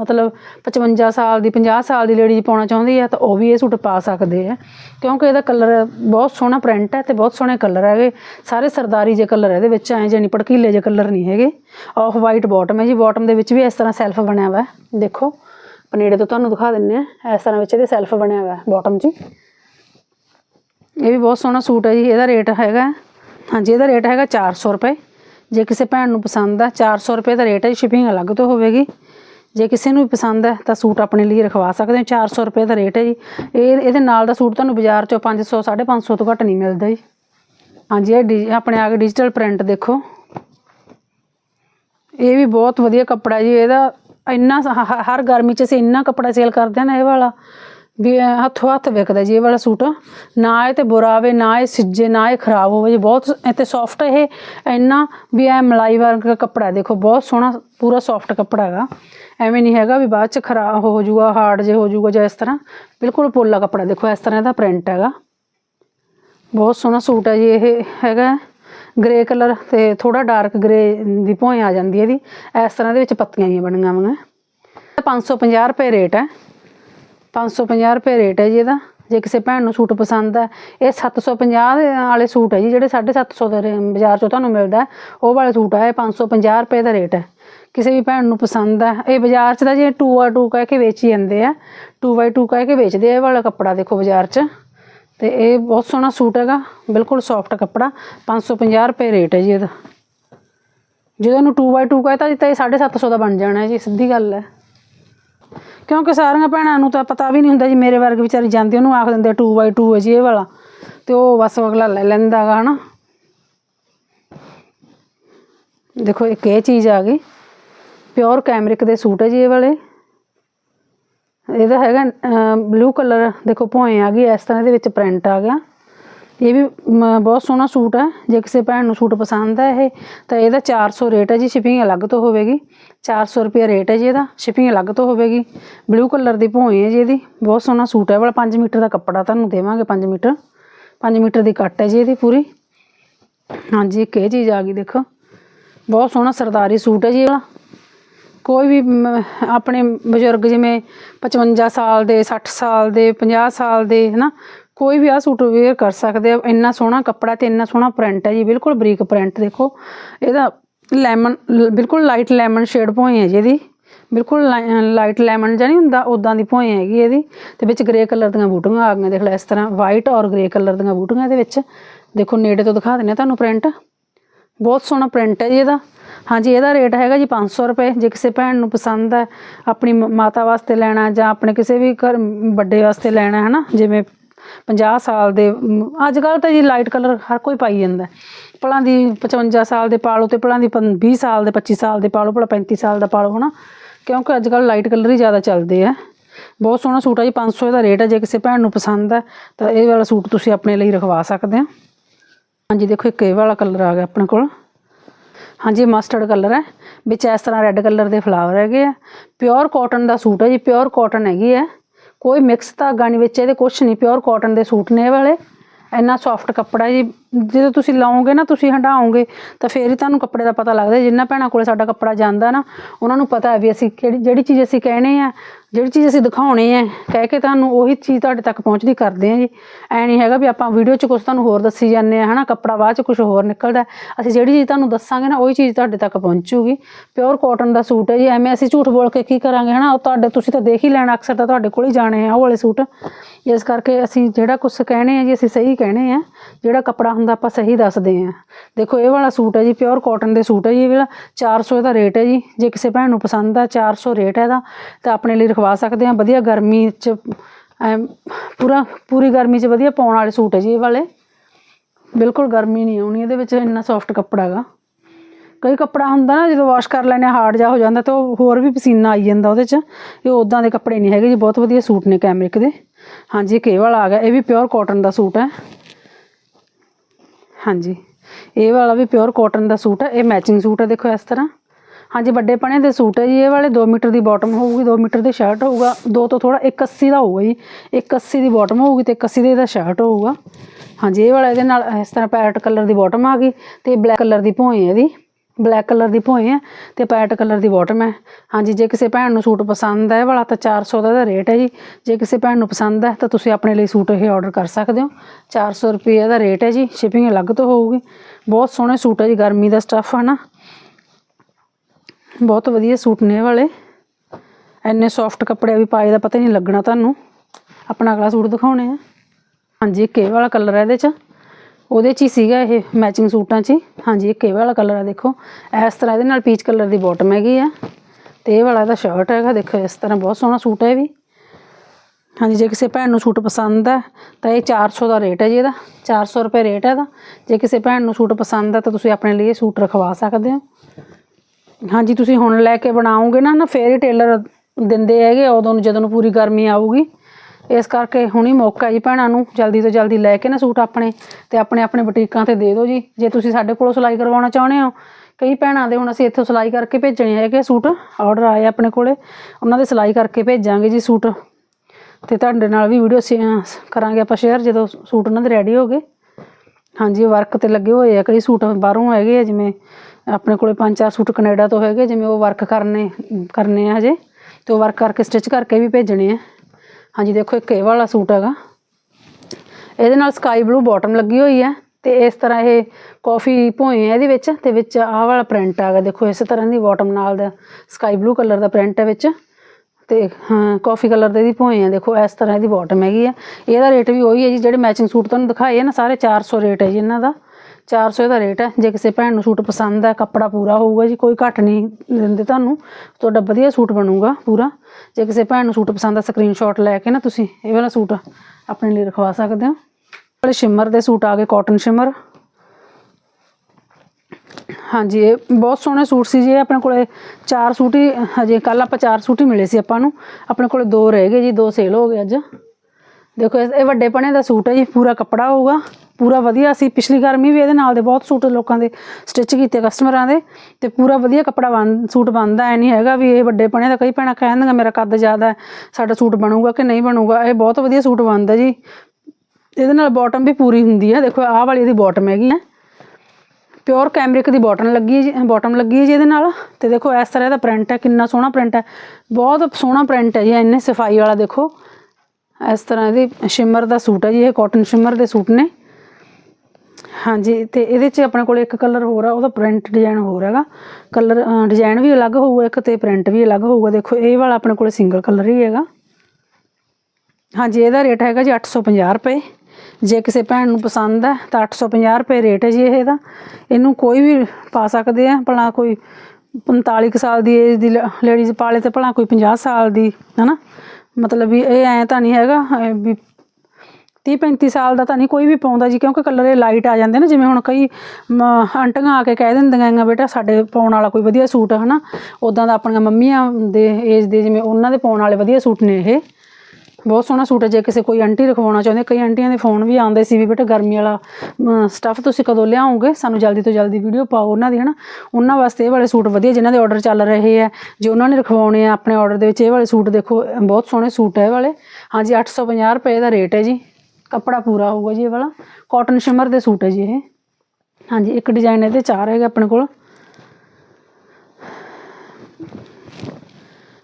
ਮਤਲਬ 55 ਸਾਲ ਦੀ 50 ਸਾਲ ਦੀ ਲੇਡੀ ਪਾਉਣਾ ਚਾਹੁੰਦੀ ਹੈ ਤਾਂ ਉਹ ਵੀ ਇਹ ਸੂਟ ਪਾ ਸਕਦੇ ਆ। ਕਿਉਂਕਿ ਇਹਦਾ ਕਲਰ ਬਹੁਤ ਸੋਹਣਾ ਪ੍ਰਿੰਟ ਹੈ ਤੇ ਬਹੁਤ ਸੋਹਣੇ ਕਲਰ ਹੈਗੇ। ਸਾਰੇ ਸਰਦਾਰੀ ਜੇ ਕਲਰ ਇਹਦੇ ਵਿੱਚ, ਐ ਜਾਨੀ ਭੜਕੀਲੇ ਜੇ ਕਲਰ ਨਹੀਂ ਹੈਗੇ। ਆਫ ਵਾਈਟ ਬਾਟਮ ਹੈ ਜੀ ਬਾਟਮ ਦੇ ਵਿੱਚ ਵੀ ਇਸ ਤਰ੍ਹਾਂ ਸੈਲਫ ਬਣਿਆ ਹੋਇਆ ਦੇਖੋ। ਦੇਖੋ ਪਨੇੜੇ ਤੋਂ ਤੁਹਾਨੂੰ ਦਿਖਾ ਦਿੰਨੇ ਆ। ਇਸ ਤਰ੍ਹਾਂ ਵਿੱਚ ਇਹਦੇ ਸੈਲਫ ਬਣਿਆ ਹੋਇਆ ਬਾਟਮ 'ਚ। ਇਹ ਵੀ ਬਹੁਤ ਸੋਹਣਾ ਸੂਟ ਹੈ ਜੀ, ਇਹਦਾ ਰੇਟ ਹੈਗਾ, ਹਾਂਜੀ, ਇਹਦਾ ਰੇਟ ਹੈਗਾ 400 ਰੁਪਏ। ਜੇ ਕਿਸੇ ਭੈਣ ਨੂੰ ਪਸੰਦ ਆ 400 ਰੁਪਏ ਦਾ ਰੇਟ ਹੈ ਸ਼ਿਪਿੰਗ ਅਲੱਗ ਤੋਂ ਹੋਵੇਗੀ। ਜੇ ਕਿਸੇ ਨੂੰ ਵੀ ਪਸੰਦ ਹੈ, ਤਾਂ ਸੂਟ ਆਪਣੇ ਲਈ ਰਖਵਾ ਸਕਦੇ ਹੋ 400 ਰੁਪਏ ਦਾ ਰੇਟ ਹੈ ਜੀ। ਇਹ, ਇਹਦੇ ਨਾਲ ਦਾ ਸੂਟ ਤੁਹਾਨੂੰ ਬਾਜ਼ਾਰ 'ਚੋਂ 500 550 ਤੋਂ ਘੱਟ ਨਹੀਂ ਮਿਲਦਾ ਜੀ। ਹਾਂਜੀ, ਇਹ ਡਿਜ- ਆਪਣੇ ਆ ਕੇ ਡਿਜੀਟਲ ਪ੍ਰਿੰਟ ਦੇਖੋ। ਇਹ ਵੀ ਬਹੁਤ ਵਧੀਆ ਕੱਪੜਾ ਜੀ, ਇਹਦਾ ਇੰਨਾ ਸ- ਹ- ਹਰ ਗਰਮੀ 'ਚ ਅਸੀਂ ਇੰਨਾ ਕੱਪੜਾ ਸੇਲ ਕਰਦੇ ਹਾਂ ਨਾ ਇਹ ਵਾਲਾ ਵੀ ਇਹ ਹੱਥੋਂ ਹੱਥ ਵਿਕਦਾ ਜੀ ਇਹ ਵਾਲਾ ਸੂਟ। ਨਾ ਇਹ ਤੇ ਬੁਰਾ ਆਵੇ ਨਾ ਇਹ ਸਿੱਜੇ ਨਾ ਇਹ ਖਰਾਬ ਹੋਵੇ ਜੀ ਬਹੁਤ ਇਹ ਤੇ ਸੌਫਟ ਇਹ ਇੰਨਾ ਵੀ ਇਹ ਮਲਾਈ ਵਰਗਾ ਕੱਪੜਾ ਹੈ, ਦੇਖੋ ਬਹੁਤ ਸੋਹਣਾ ਪੂਰਾ ਸੌਫਟ ਕੱਪੜਾ ਹੈਗਾ। ਐਵੇਂ ਨਹੀਂ ਹੈਗਾ ਵੀ ਬਾਅਦ 'ਚ ਖਰਾਬ ਹੋ ਜਾਊਗਾ ਹਾਰਡ ਜੇ ਹੋ ਜਾਊਗਾ ਜਾਂ ਇਸ ਤਰ੍ਹਾਂ। ਬਿਲਕੁਲ ਪੋਲਾ ਕੱਪੜਾ। ਦੇਖੋ ਇਸ ਤਰ੍ਹਾਂ ਇਹਦਾ ਪ੍ਰਿੰਟ ਹੈਗਾ। ਬਹੁਤ ਸੋਹਣਾ ਸੂਟ ਹੈ ਜੀ ਇਹ ਹੈਗਾ। ਗ੍ਰੇ ਕਲਰ ਤੇ ਥੋੜਾ ਡਾਰਕ ਗ੍ਰੇ ਦੀ ਭੋਏ ਆ ਜਾਂਦੀ ਹੈ ਇਹਦੀ। ਇਸ ਤਰ੍ਹਾਂ ਦੇ ਵਿੱਚ ਪੱਤੀਆਂ ਹੀ ਬਣੀਆਂ ਵਾਂਗਾ 550 ਰੁਪਏ ਰੇਟ ਹੈ। 550 ਰੁਪਏ ਰੇਟ ਹੈ ਜੀ ਇਹਦਾ। ਜੇ ਕਿਸੇ ਭੈਣ ਨੂੰ ਸੂਟ ਪਸੰਦ ਹੈ, ਇਹ 750 ਦੇ ਵਾਲੇ ਸੂਟ ਹੈ ਜੀ, ਜਿਹੜੇ 750 ਦੇ ਰੇ- ਬਾਜ਼ਾਰ 'ਚੋਂ ਤੁਹਾਨੂੰ ਮਿਲਦਾ ਉਹ ਵਾਲੇ ਸੂਟ ਹੈ, ਇਹ 550 ਰੁਪਏ ਦਾ ਰੇਟ ਹੈ। ਕਿਸੇ ਵੀ ਭੈਣ ਨੂੰ ਪਸੰਦ ਹੈ, ਇਹ ਬਾਜ਼ਾਰ 'ਚ ਤਾਂ ਜੀ 2x2 ਕਹਿ ਕੇ ਵੇਚੀ ਜਾਂਦੇ ਆ 2x2 ਕਹਿ ਕੇ ਵੇਚਦੇ ਆ ਇਹ ਵਾਲਾ ਕੱਪੜਾ ਦੇਖੋ ਬਾਜ਼ਾਰ 'ਚ। ਤੇ ਇਹ ਬਹੁਤ ਸੋਹਣਾ ਸੂਟ ਹੈਗਾ, ਬਿਲਕੁਲ ਸੌਫਟ ਕੱਪੜਾ 550 ਰੁਪਏ ਰੇਟ ਹੈ ਜੀ ਇਹਦਾ। ਜਦੋਂ ਇਹਨੂੰ 2x2 ਕਹਤਾ ਜੀ ਤਾਂ ਇਹ 750 ਦਾ ਬਣ ਜਾਣਾ ਜੀ, ਸਿੱਧੀ ਗੱਲ ਹੈ। ਕਿਉਂਕਿ ਸਾਰੀਆਂ ਭੈਣਾਂ ਨੂੰ ਤਾਂ ਪਤਾ ਵੀ ਨਹੀਂ ਹੁੰਦਾ ਜੀ, ਮੇਰੇ ਵਰਗੇ ਵਿਚਾਰੀ ਜਾਂਦੀ ਉਹਨੂੰ ਆਖ ਦਿੰਦੇ 2x2 ਹੈ ਜੀ ਇਹ ਵਾਲਾ। ਤੇ ਉਹ ਬਸ ਅਗਲਾ ਲੈ ਲੈਂਦਾ ਗਾ, ਹਨਾ। ਦੇਖੋ, ਇੱਕ ਇਹ ਚੀਜ਼ ਆ ਗਈ ਪਿਓਰ ਕੈਮਰਿਕ ਦੇ ਸੂਟ ਹੈ ਜੀ ਇਹ ਵਾਲੇ। ਇਹਦਾ ਹੈਗਾ ਬਲੂ ਕਲਰ ਦੇਖੋ ਭੋਏ ਆ ਗਈ ਇਸ ਤਰ੍ਹਾਂ ਦੇ ਵਿੱਚ ਪ੍ਰਿੰਟ ਆ ਗਿਆ। ਇਹ ਵੀ ਬਹੁਤ ਸੋਹਣਾ ਸੂਟ ਹੈ, ਜੇ ਕਿਸੇ ਭੈਣ ਨੂੰ ਸੂਟ ਪਸੰਦ ਹੈ ਇਹ, ਤਾਂ ਇਹਦਾ 400 ਰੇਟ ਹੈ ਜੀ ਸ਼ਿਪਿੰਗ ਅਲੱਗ ਤੋਂ ਹੋਵੇਗੀ। 400 ਰੁਪਏ ਰੇਟ ਹੈ ਜੀ ਇਹਦਾ ਸ਼ਿਪਿੰਗ ਅਲੱਗ ਤੋਂ ਹੋਵੇਗੀ। ਬਲੂ ਕਲਰ ਦੀ ਭੋਏ ਹੈ ਜੀ ਇਹਦੀ, ਬਹੁਤ ਸੋਹਣਾ ਸੂਟ ਹੈ ਵਾਲਾ 5 ਮੀਟਰ ਦਾ ਕੱਪੜਾ ਤੁਹਾਨੂੰ ਦੇਵਾਂਗੇ 5 ਮੀਟਰ। 5 ਮੀਟਰ ਦੀ ਕੱਟ ਹੈ ਜੀ ਇਹਦੀ ਪੂਰੀ। ਹਾਂਜੀ, ਇੱਕ ਇਹ ਚੀਜ਼ ਆ ਗਈ, ਦੇਖੋ। ਬਹੁਤ ਸੋਹਣਾ ਸਰਦਾਰੀ ਸੂਟ ਹੈ ਜੀ ਇਹ ਕੋਈ ਵੀ ਆਪਣੇ ਬਜ਼ੁਰਗ ਜਿਵੇਂ 55 ਸਾਲ ਦੇ 60 ਸਾਲ ਦੇ 50 ਸਾਲ ਦੇ, ਹਨਾ, ਕੋਈ ਵੀ ਆ ਸੂਟ ਵੇਅਰ ਕਰ ਸਕਦੇ ਆ। ਇੰਨਾ ਸੋਹਣਾ ਕੱਪੜਾ ਤੇ ਇੰਨਾ ਸੋਹਣਾ ਪ੍ਰਿੰਟ ਹੈ ਜੀ, ਬਿਲਕੁਲ ਬਰੀਕ ਪ੍ਰਿੰਟ ਦੇਖੋ। ਇਹਦਾ ਲੈਮਨ ਬਿਲਕੁਲ ਲਾਈਟ ਲੈਮਨ ਸ਼ੇਡ ਭੋਏ ਹੈ ਜੀ ਇਹਦੀ। ਬਿਲਕੁਲ ਲਾਈਟ ਲੈਮਨ ਜਾਂ ਨਹੀਂ ਹੁੰਦਾ ਉਦਾਂ ਦੀ ਭੋਏ ਹੈਗੀ ਇਹਦੀ। ਤੇ ਵਿੱਚ ਗ੍ਰੇ ਕਲਰ ਦੀਆਂ ਬੂਟੀਆਂ ਆ ਗਈਆਂ, ਦੇਖ ਲੈ ਇਸ ਤਰ੍ਹਾਂ ਵਾਈਟ ਔਰ ਗ੍ਰੇ ਕਲਰ ਦੀਆਂ ਬੂਟੀਆਂ ਇਹਦੇ ਵਿੱਚ। ਦੇਖੋ ਨੇੜੇ ਤੋਂ ਦਿਖਾ ਦਿੰਦੇ ਆ ਤੁਹਾਨੂੰ ਪ੍ਰਿੰਟ ਬਹੁਤ ਸੋਹਣਾ ਪ੍ਰਿੰਟ ਹੈ ਜੀ ਇਹਦਾ। ਹਾਂਜੀ, ਇਹਦਾ ਰੇਟ ਹੈਗਾ ਜੀ 500 ਰੁਪਏ, ਜੇ ਕਿਸੇ ਭੈਣ ਨੂੰ ਪਸੰਦ ਹੈ, ਆਪਣੀ ਮ- ਮਾਤਾ ਵਾਸਤੇ ਲੈਣਾ ਜਾਂ ਆਪਣੇ ਕਿਸੇ ਵੀ ਘਰ ਵੱਡੇ ਵਾਸਤੇ ਲੈਣਾ ਹੈ ਨਾ ਜਿਵੇਂ 50 ਸਾਲ ਦੇ ਅੱਜ ਕੱਲ ਤਾਂ ਜੀ ਲਾਈਟ ਕਲਰ ਹਰ ਕੋਈ ਪਾਈ ਜਾਂਦਾ। ਹੈ। ਭਲਾਂ ਦੀ 55 ਸਾਲ ਦੇ ਪਾ ਲਓ ਤੇ ਭਲਾਂ ਦੀ ਪੰ- 20 ਸਾਲ ਦੇ 25 ਸਾਲ ਦੇ ਪਾ ਲਓ ਭਲਾ 35 ਸਾਲ ਦਾ ਪਾ ਲਓ ਹਨਾ? ਕਿਉਂਕਿ ਅੱਜ ਕੱਲ ਲਾਈਟ ਕਲਰ ਹੀ ਜ਼ਿਆਦਾ ਚੱਲਦੇ ਆ। ਬਹੁਤ ਸੋਹਣਾ ਸੂਟ ਆ ਜੀ 500 ਦਾ ਰੇਟ ਹੈ ਜੇ ਕਿਸੇ ਭੈਣ ਨੂੰ ਪਸੰਦ ਹੈ, ਤਾਂ ਇਹ ਵਾਲਾ ਸੂਟ ਤੁਸੀਂ ਆਪਣੇ ਲਈ ਰਖਵਾ ਸਕਦੇ ਹੋ। ਹਾਂਜੀ, ਦੇਖੋ ਇੱਕ ਇਹ ਵਾਲਾ ਕਲਰ ਆ ਗਿਆ ਆਪਣੇ ਕੋਲ। ਹਾਂਜੀ ਮਸਟਰਡ ਕਲਰ ਹੈ। ਵਿੱਚ ਇਸ ਤਰ੍ਹਾਂ ਰੈੱਡ ਕਲਰ ਦੇ ਫਲਾਵਰ ਹੈਗੇ ਆ। ਪਿਓਰ ਕਾਟਨ ਦਾ ਸੂਟ ਹੈ ਜੀ ਪਿਓਰ ਕਾਟਨ ਹੈਗੀ ਹੈ। ਕੋਈ ਮਿਕਸ ਧਾਗਾ ਨਹੀਂ, ਵਿੱਚ ਇਹਦੇ ਕੁਝ ਨਹੀਂ ਪਿਓਰ ਕਾਟਨ ਦੇ ਸੂਟ ਨੇ ਇਹ ਵਾਲੇ। ਇੰਨਾ ਸੌਫਟ ਕੱਪੜਾ ਜੀ, ਜਦੋਂ ਤੁਸੀਂ ਲਾਓਗੇ ਨਾ, ਤੁਸੀਂ ਹੰਡਾਓਗੇ ਤਾਂ ਫੇਰ ਹੀ ਤੁਹਾਨੂੰ ਕੱਪੜੇ ਦਾ ਪਤਾ ਲੱਗਦਾ। ਜਿੰਨਾ ਭੈਣਾਂ ਕੋਲੇ ਸਾਡਾ ਕੱਪੜਾ ਜਾਂਦਾ ਨਾ, ਉਹਨਾਂ ਨੂੰ ਪਤਾ ਹੈ ਵੀ ਅਸੀਂ ਕਿਹੜੀ, ਜਿਹੜੀ ਚੀਜ਼ ਅਸੀਂ ਕਹਿਣੇ ਆ ਜਿਹੜੀ ਚੀਜ਼ ਅਸੀਂ ਦਿਖਾਉਣੀ ਹੈ, ਕਹਿ ਕੇ ਤੁਹਾਨੂੰ ਉਹੀ ਚੀਜ਼ ਤੁਹਾਡੇ ਤੱਕ ਪਹੁੰਚਦੀ ਕਰਦੇ ਆ ਜੀ। ਐ ਨਹੀਂ ਹੈਗਾ ਵੀ ਆਪਾਂ ਵੀਡੀਓ 'ਚ ਕੁਝ ਤੁਹਾਨੂੰ ਹੋਰ ਦੱਸੀ ਜਾਂਦੇ ਆ ਹਨਾ? ਕੱਪੜਾ ਬਾਅਦ 'ਚ ਕੁਝ ਹੋਰ ਨਿਕਲਦਾ ਅਸੀਂ ਜਿਹੜੀ ਚੀਜ਼ ਤੁਹਾਨੂੰ ਦੱਸਾਂਗੇ ਨਾ, ਉਹੀ ਚੀਜ਼ ਤੁਹਾਡੇ ਤੱਕ ਪਹੁੰਚੂਗੀ। ਪਿਓਰ ਕਾਟਨ ਦਾ ਸੂਟ ਹੈ ਜੀ, ਐਵੇਂ ਅਸੀਂ ਝੂਠ ਬੋਲ ਕੇ ਕੀ ਕਰਾਂਗੇ, ਹਨਾ? ਉਹ ਤੁਹਾਡੇ, ਤੁਸੀਂ ਤਾਂ ਦੇਖ ਹੀ ਲੈਣਾ, ਅਕਸਰ ਤਾਂ ਤੁਹਾਡੇ ਕੋਲ ਹੀ ਜਾਣੇ ਆ ਉਹ ਵਾਲੇ ਸੂਟ। ਇਸ ਕਰਕੇ ਅਸੀਂ ਜਿਹੜਾ ਕੁਝ ਕਹਿਣੇ ਆ ਜੀ, ਅਸੀਂ ਸਹੀ ਕਹਿਣੇ ਆ। ਜਿਹੜਾ ਕੱਪੜਾ ਹੁੰਦਾ ਆਪਾਂ ਸਹੀ ਦੱਸਦੇ ਆ ਦੇਖੋ, ਇਹ ਵਾਲਾ ਸੂਟ ਹੈ ਜੀ ਪਿਓਰ ਕਾਟਨ ਦੇ ਸੂਟ ਹੈ ਜੀ, ਇਹ ਵਾਲਾ। 400 ਦਾ ਰੇਟ ਹੈ ਜੀ, ਜੇ ਕਿਸੇ ਭੈਣ ਨੂੰ ਪਸੰਦ ਆ 400 ਰੇਟ ਹੈ ਦਾ ਤਾਂ ਆਪਣੇ ਲਈ ਰਖਵਾ ਸਕਦੇ ਆ ਵਧੀਆ ਗਰਮੀ 'ਚ, ਐਂ ਪੂਰਾ, ਪੂਰੀ ਗਰਮੀ 'ਚ ਵਧੀਆ ਪਾਉਣ ਵਾਲੇ ਸੂਟ ਹੈ ਜੀ ਇਹ ਵਾਲੇ। ਬਿਲਕੁਲ ਗਰਮੀ ਨਹੀਂ ਆਉਣੀ, ਇਹਦੇ ਵਿੱਚ ਇੰਨਾ ਸੌਫਟ ਕੱਪੜਾ ਹੈਗਾ। ਕਈ ਕੱਪੜਾ ਹੁੰਦਾ ਨਾ, ਜਦੋਂ ਵਾਸ਼ ਕਰ ਲੈਨੇ ਹਾਰਡ ਜਾ ਹੋ ਜਾਂਦਾ ਤਾਂ ਉਹ ਹੋਰ ਵੀ ਪਸੀਨਾ ਆਈ ਜਾਂਦਾ ਉਹਦੇ 'ਚ। ਇਹ ਉਦਾਂ ਦੇ ਕੱਪੜੇ ਨਹੀਂ ਹੈਗੇ ਜੀ, ਬਹੁਤ ਵਧੀਆ ਸੂਟ ਨੇ ਕੈਮਰਿਕ ਦੇ। ਹਾਂਜੀ, ਇੱਕ ਇਹ ਵਾਲਾ ਆ ਗਿਆ, ਇਹ ਵੀ ਪਿਓਰ ਕਾਟਨ ਦਾ ਸੂਟ ਹੈ। ਹਾਂਜੀ, ਇਹ ਵਾਲਾ ਵੀ ਪਿਓਰ ਕਾਟਨ ਦਾ ਸੂਟ ਹੈ, ਇਹ ਮੈਚਿੰਗ ਸੂਟ ਹੈ, ਦੇਖੋ ਇਸ ਤਰ੍ਹਾਂ। ਹਾਂਜੀ ਵੱਡੇ ਪਣੇ ਦੇ ਸੂਟ ਹੈ ਜੀ, ਇਹ ਵਾਲੇ 2 ਮੀਟਰ ਦੀ ਬਾਟਮ ਹੋਊਗੀ 2 ਮੀਟਰ ਦੀ ਸ਼ਰਟ ਹੋਊਗਾ, ਦੋ ਤੋਂ ਥੋੜਾ 180 ਦਾ ਹੋਊਗਾ ਜੀ 180 ਦੀ ਬਾਟਮ ਹੋਊਗੀ ਤੇ 180 ਦੀ ਇਹਦਾ ਸ਼ਰਟ ਹੋਊਗਾ। ਹਾਂਜੀ, ਇਹ ਵਾਲਾ ਇਹਦੇ ਨਾਲ ਇਸ ਤਰ੍ਹਾਂ ਪੈਰਟ ਕਲਰ ਦੀ ਬਾਟਮ ਆ ਗਈ ਤੇ ਬਲੈਕ ਕਲਰ ਦੀ ਭੋਏ ਹੈ ਇਹਦੀ ਬਲੈਕ ਕਲਰ ਦੀ ਭੋਏ ਹੈ ਤੇ ਪੈਰਟ ਕਲਰ ਦੀ ਬਾਟਮ ਹੈ ਹਾਂਜੀ, ਜੇ ਕਿਸੇ ਭੈਣ ਨੂੰ ਸੂਟ ਪਸੰਦ ਹੈ ਇਹ ਵਾਲਾ ਤਾਂ 400 ਦਾ ਇਹਦਾ ਰੇਟ ਹੈ ਜੀ, ਜੇ ਕਿਸੇ ਭੈਣ ਨੂੰ ਪਸੰਦ ਹੈ ਤਾਂ ਤੁਸੀਂ ਆਪਣੇ ਲਈ ਸੂਟ ਇਹ ਆਰਡਰ ਕਰ ਸਕਦੇ ਹੋ। 400 ਰੁਪਏ ਦਾ ਰੇਟ ਹੈ ਜੀ ਸ਼ਿਪਿੰਗ ਅਲੱਗ ਤੋਂ ਹੋਊਗੀ। ਬਹੁਤ ਸੋਹਣੇ ਸੂਟ ਹੈ ਜੀ, ਗਰਮੀ ਦਾ ਸਟੱਫ ਹੈ ਨਾ ਬਹੁਤ ਵਧੀਆ ਸੂਟ ਨੇ ਇਹ ਵਾਲੇ। ਐਨੇ ਸੌਫਟ ਕੱਪੜੇ ਵੀ ਪਾਏ ਦਾ ਪਤਾ ਹੀ ਨਹੀਂ ਲੱਗਣਾ ਤੁਹਾਨੂੰ। ਆਪਣਾ ਅਗਲਾ ਸੂਟ ਦਿਖਾਉਣੇ ਆ। ਹਾਂਜੀ, ਇੱਕ ਇਹ ਵਾਲਾ ਕਲਰ ਹੈ ਇਹਦੇ 'ਚ। ਉਹਦੇ 'ਚ ਹੀ ਸੀਗਾ ਇਹ ਮੈਚਿੰਗ ਸੂਟਾਂ 'ਚ ਹੀ। ਹਾਂਜੀ, ਇੱਕ ਇਹ ਵਾਲਾ ਕਲਰ ਹੈ ਦੇਖੋ। ਇਸ ਤਰ੍ਹਾਂ ਇਹਦੇ ਨਾਲ ਪੀਚ ਕਲਰ ਦੀ ਬਾਟਮ ਹੈਗੀ ਆ। ਤੇ ਇਹ ਵਾਲਾ ਇਹਦਾ ਸ਼ਰਟ ਹੈਗਾ। ਦੇਖੋ, ਇਸ ਤਰ੍ਹਾਂ ਬਹੁਤ ਸੋਹਣਾ ਸੂਟ ਹੈ ਇਹ ਵੀ। ਹਾਂਜੀ, ਜੇ ਕਿਸੇ ਭੈਣ ਨੂੰ ਸੂਟ ਪਸੰਦ ਹੈ ਤਾਂ ਇਹ 400 ਦਾ ਰੇਟ ਹੈ ਜੀ ਇਹਦਾ। 400 ਰੁਪਏ ਰੇਟ ਹੈ ਇਹਦਾ। ਜੇ ਕਿਸੇ ਭੈਣ ਨੂੰ ਸੂਟ ਪਸੰਦ ਹੈ ਤਾਂ ਤੁਸੀਂ ਆਪਣੇ ਲਈ ਇਹ ਸੂਟ ਰਖਵਾ ਸਕਦੇ ਹੋ। ਹਾਂਜੀ, ਤੁਸੀਂ ਹੁਣ ਲੈ ਕੇ ਬਣਾਓਗੇ ਨਾ ਨਾ ਫੇਰ ਹੀ ਟੇਲਰ ਦਿੰਦੇ ਹੈਗੇ ਉਦੋਂ ਨੂੰ ਜਦੋਂ ਨੂੰ ਪੂਰੀ ਗਰਮੀ ਆਊਗੀ। ਇਸ ਕਰਕੇ ਹੁਣੀ ਮੌਕਾ ਜੀ ਭੈਣਾਂ ਨੂੰ, ਜਲਦੀ ਤੋਂ ਜਲਦੀ ਲੈ ਕੇ ਨਾ ਸੂਟ ਆਪਣੇ, ਤੇ ਆਪਣੇ ਆਪਣੇ ਬੁਟੀਕਾਂ ਤੇ ਦੇ ਦਿਓ ਜੀ। ਜੇ ਤੁਸੀਂ ਸਾਡੇ ਕੋਲੋਂ ਸਿਲਾਈ ਕਰਵਾਉਣਾ ਚਾਹੁੰਦੇ ਹੋ, ਕਈ ਭੈਣਾਂ ਦੇ ਹੁਣ ਅਸੀਂ ਇੱਥੋਂ ਸਿਲਾਈ ਕਰਕੇ ਭੇਜਣੇ ਹੈਗੇ ਸੂਟ, ਆਰਡਰ ਆਏ ਆਪਣੇ ਕੋਲੇ, ਉਹਨਾਂ ਦੇ ਸਿਲਾਈ ਕਰਕੇ ਭੇਜਾਂਗੇ ਜੀ ਸੂਟ। ਤੇ ਤੁਹਾਡੇ ਨਾਲ ਵੀ ਵੀਡੀਓ ਕਰਾਂਗੇ ਆਪਾਂ ਸ਼ੇਅਰ ਜਦੋਂ ਸੂਟ ਉਹਨਾਂ ਦੇ ਰੈਡੀ ਹੋ ਗਏ ਹਾਂਜੀ ਵਰਕ ਤੇ ਲੱਗੇ ਹੋਏ ਆ, ਕਈ ਸੂਟ ਬਾਹਰੋਂ ਹੈਗੇ ਆ, ਜਿਵੇਂ ਆਪਣੇ ਕੋਲੇ ਪੰਜ ਚਾਰ ਸੂਟ ਕੈਨੇਡਾ ਤੋਂ ਹੈਗੇ ਜਿਵੇਂ ਉਹ ਵਰਕ ਕਰਨੇ ਕਰਨੇ ਆ ਹਜੇ, ਤੇ ਉਹ ਵਰਕ ਕਰਕੇ ਸਟਿਚ ਕਰਕੇ ਵੀ ਭੇਜਣੇ ਆ। ਹਾਂਜੀ, ਦੇਖੋ ਇੱਕ ਇਹ ਵਾਲਾ ਸੂਟ ਹੈਗਾ। ਇਹਦੇ ਨਾਲ ਸਕਾਈ ਬਲੂ ਬਾਟਮ ਲੱਗੀ ਹੋਈ ਹੈ ਤੇ ਇਸ ਤਰ੍ਹਾਂ ਇਹ ਕਾਫੀ ਭੋਏ ਹੈ ਇਹਦੇ ਵਿੱਚ, ਤੇ ਵਿੱਚ ਆਹ ਵਾਲਾ ਪ੍ਰਿੰਟ ਆ ਦੇਖੋ, ਇਸ ਤਰ੍ਹਾਂ ਦੀ ਬਾਟਮ ਨਾਲ ਦਾ ਸਕਾਈ ਬਲੂ ਕਲਰ ਦਾ ਪ੍ਰਿੰਟ ਹੈ ਵਿੱਚ। ਤੇ ਹਾਂ ਕਾਫੀ ਕਲਰ ਦੇ ਦੀ ਭੋਏ ਆ। ਦੇਖੋ, ਇਸ ਤਰ੍ਹਾਂ ਇਹਦੀ ਬਾਟਮ ਹੈਗੀ ਆ। ਇਹਦਾ ਰੇਟ ਵੀ ਉਹੀ ਹੈ ਜੀ, ਜਿਹੜੇ ਮੈਚਿੰਗ ਸੂਟ ਤੁਹਾਨੂੰ ਦਿਖਾਏ ਆ ਨਾ, ਸਾਰੇ 400 ਰੇਟ ਹੈ ਜੀ ਇਹਨਾਂ ਦਾ। 400 ਦਾ ਰੇਟ ਹੈ। ਜੇ ਕਿਸੇ ਭੈਣ ਨੂੰ ਸੂਟ ਪਸੰਦ ਹੈ, ਕੱਪੜਾ ਪੂਰਾ ਹੋਊਗਾ ਜੀ, ਕੋਈ ਘੱਟ ਨਹੀਂ ਦਿੰਦੇ ਤੁਹਾਨੂੰ। ਤੁਹਾਡਾ ਵਧੀਆ ਸੂਟ ਬਣੂਗਾ ਪੂਰਾ। ਜੇ ਕਿਸੇ ਭੈਣ ਨੂੰ ਸੂਟ ਪਸੰਦ ਹੈ ਸਕਰੀਨਸ਼ਾਟ ਲੈ ਕੇ ਨਾ ਤੁਸੀਂ, ਇਹ ਵਾਲਾ ਸੂਟ ਆਪਣੇ ਲਈ ਰਖਵਾ ਸਕਦੇ ਹੋ। ਵਾਲੇ ਸ਼ਿਮਰ ਦੇ ਸੂਟ ਆ ਗਏ ਕਾਟਨ ਸ਼ਿਮਰ ਹਾਂਜੀ, ਇਹ ਬਹੁਤ ਸੋਹਣੇ ਸੂਟ ਸੀ ਜੀ, ਇਹ ਆਪਣੇ ਕੋਲੇ ਚਾਰ ਸੂਟ ਹੀ, ਹਜੇ ਕੱਲ ਆਪਾਂ ਚਾਰ ਸੂਟ ਹੀ ਮਿਲੇ ਸੀ ਆਪਾਂ ਨੂੰ। ਆਪਣੇ ਕੋਲੇ ਦੋ ਰਹਿ ਗਏ ਜੀ, ਦੋ ਸੇਲ ਹੋ ਗਏ ਅੱਜ। ਦੇਖੋ, ਇਹ ਵੱਡੇ ਪਣੇ ਦਾ ਸੂਟ ਹੈ ਜੀ, ਪੂਰਾ ਕੱਪੜਾ ਹੋਊਗਾ, ਪੂਰਾ ਵਧੀਆ ਸੀ। ਪਿਛਲੀ ਗਰਮੀ ਵੀ ਇਹਦੇ ਨਾਲ ਦੇ ਬਹੁਤ ਸੂਟ ਲੋਕਾਂ ਦੇ ਸਟਿਚ ਕੀਤੇ ਕਸਟਮਰਾਂ ਦੇ, ਤੇ ਪੂਰਾ ਵਧੀਆ ਕੱਪੜਾ ਬਣ, ਸੂਟ ਬਣਦਾ, ਐ ਨਹੀਂ ਹੈਗਾ ਵੀ ਇਹ ਵੱਡੇ ਪਣੇ ਦਾ ਕਈ ਭੈਣਾਂ ਕਹਿੰਦੀਆਂ ਮੇਰਾ ਕੱਦ ਜ਼ਿਆਦਾ ਹੈ, ਸਾਡਾ ਸੂਟ ਬਣੂਗਾ ਕਿ ਨਹੀਂ ਬਣੂਗਾ? ਇਹ ਬਹੁਤ ਵਧੀਆ ਸੂਟ ਬਣਦਾ ਜੀ। ਇਹਦੇ ਨਾਲ ਬਾਟਮ ਵੀ ਪੂਰੀ ਹੁੰਦੀ ਹੈ। ਦੇਖੋ, ਆਹ ਵਾਲੀ ਇਹਦੀ ਬਾਟਮ ਹੈਗੀ ਹੈ। ਪਿਓਰ ਕੈਮਰਿਕ ਦੀ ਬਾਟਮ ਲੱਗੀ ਹੈ ਜੀ, ਬਾਟਮ ਲੱਗੀ ਹੈ ਜੀ ਇਹਦੇ ਨਾਲ। ਤੇ ਦੇਖੋ, ਇਸ ਤਰ੍ਹਾਂ ਦਾ ਪ੍ਰਿੰਟ ਹੈ, ਕਿੰਨਾ ਸੋਹਣਾ ਪ੍ਰਿੰਟ ਹੈ। ਬਹੁਤ ਸੋਹਣਾ ਪ੍ਰਿੰਟ ਹੈ ਜੀ, ਇੰਨੇ ਸਫ਼ਾਈ ਵਾਲਾ ਦੇਖੋ। ਇਸ ਤਰ੍ਹਾਂ ਇਹਦੀ ਸ਼ਿਮਰ ਦਾ ਸੂਟ ਹੈ ਜੀ, ਇਹ ਕਾਟਨ ਸ਼ਿਮਰ ਦੇ ਸੂਟ ਨੇ। ਹਾਂਜੀ, ਤੇ ਇਹਦੇ 'ਚ ਆਪਣੇ ਕੋਲ ਇੱਕ ਕਲਰ ਹੋਰ ਆ, ਉਹਦਾ ਪ੍ਰਿੰਟ ਡਿਜ਼ਾਈਨ ਹੋਰ ਹੈਗਾ। ਕਲਰ ਡਿਜ਼ਾਈਨ ਵੀ ਅਲੱਗ ਹੋਊਗਾ ਇੱਕ ਤੇ ਪ੍ਰਿੰਟ ਵੀ ਅਲੱਗ ਹੋਊਗਾ। ਦੇਖੋ, ਇਹ ਵਾਲਾ ਆਪਣੇ ਕੋਲ ਸਿੰਗਲ ਕਲਰ ਹੀ ਹੈਗਾ। ਹਾਂਜੀ, ਇਹਦਾ ਰੇਟ ਹੈਗਾ ਜੀ 850 ਰੁਪਏ। ਜੇ ਕਿਸੇ ਭੈਣ ਨੂੰ ਪਸੰਦ ਹੈ ਤਾਂ 850 ਰੁਪਏ ਰੇਟ ਹੈ ਜੀ ਇਹਦਾ ਇਹਨੂੰ ਕੋਈ ਵੀ ਪਾ ਸਕਦੇ ਆ ਭਲਾ ਕੋਈ 45 ਕੁ ਸਾਲ ਦੀ ਏਜ ਦੀ ਲੇਡੀਜ਼ ਪਾਲੇ ਤੇ ਭਲਾ ਕੋਈ 50 ਸਾਲ ਦੀ ਹਨਾ? ਮਤਲਬ ਵੀ ਇਹ ਐਂ ਤਾਂ ਨਹੀਂ ਹੈਗਾ ਵੀ 30 35 ਸਾਲ ਦਾ ਤਾਂ ਨਹੀਂ ਕੋਈ ਵੀ ਪਾਉਂਦਾ ਜੀ ਕਿਉਂਕਿ ਕਲਰ ਇਹ ਲਾਈਟ ਆ ਜਾਂਦੇ ਨੇ ਜਿਵੇਂ ਹੁਣ ਕਈ ਮ, ਆਂਟੀਆਂ ਆ ਕੇ ਕਹਿ ਦਿੰਦੀਆਂ ਹੈਗੀਆਂ ਬੇਟਾ ਸਾਡੇ ਪਾਉਣ ਵਾਲਾ ਕੋਈ ਵਧੀਆ ਸੂਟ ਹੈ ਹਨਾ? ਉਦਾਂ ਦਾ ਆਪਣੀਆਂ ਮੰਮੀਆਂ ਦੇ ਏਜ ਦੇ ਜਿਵੇਂ ਉਹਨਾਂ ਦੇ ਪਾਉਣ ਵਾਲੇ ਵਧੀਆ ਸੂਟ ਨੇ ਇਹ। ਬਹੁਤ ਸੋਹਣਾ ਸੂਟ ਹੈ। ਜੇ ਕਿਸੇ ਕੋਈ ਆਂਟੀ ਰਖਵਾਉਣਾ ਚਾਹੁੰਦੇ, ਕਈ ਆਂਟੀਆਂ ਦੇ ਫੋਨ ਵੀ ਆਉਂਦੇ ਸੀ ਵੀ ਬੇਟਾ ਗਰਮੀ ਵਾਲਾ ਸਟੱਫ ਤੁਸੀਂ ਕਦੋਂ ਲਿਆਓਗੇ? ਸਾਨੂੰ ਜਲਦੀ ਤੋਂ ਜਲਦੀ ਵੀਡੀਓ ਪਾਓ ਉਹਨਾਂ ਦੀ, ਹਨਾ? ਉਹਨਾਂ ਵਾਸਤੇ ਇਹ ਵਾਲੇ ਸੂਟ ਵਧੀਆ ਜਿਨ੍ਹਾਂ ਦੇ ਆਰਡਰ ਚੱਲ ਰਹੇ ਆ ਜੇ ਉਹਨਾਂ ਨੇ ਰਖਵਾਉਣੇ ਆ ਆਪਣੇ ਆਰਡਰ ਦੇ ਵਿੱਚ, ਇਹ ਵਾਲੇ ਸੂਟ ਦੇਖੋ, ਬਹੁਤ ਸੋਹਣੇ ਸੂਟ ਹੈ ਇਹ ਵਾਲੇ। ਹਾਂਜੀ 850 ਰੁਪਏ ਦਾ ਰੇਟ ਹੈ ਜੀ। ਕੱਪੜਾ ਪੂਰਾ ਹੋਊਗਾ ਜੀ ਇਹ ਵਾਲਾ। ਕਾਟਨ ਸ਼ਿਮਰ ਦੇ ਸੂਟ ਹੈ ਜੀ ਇਹ। ਹਾਂਜੀ, ਇੱਕ ਡਿਜ਼ਾਈਨ ਇਹਦੇ ਚਾਰ ਹੈਗੇ ਆਪਣੇ ਕੋਲ।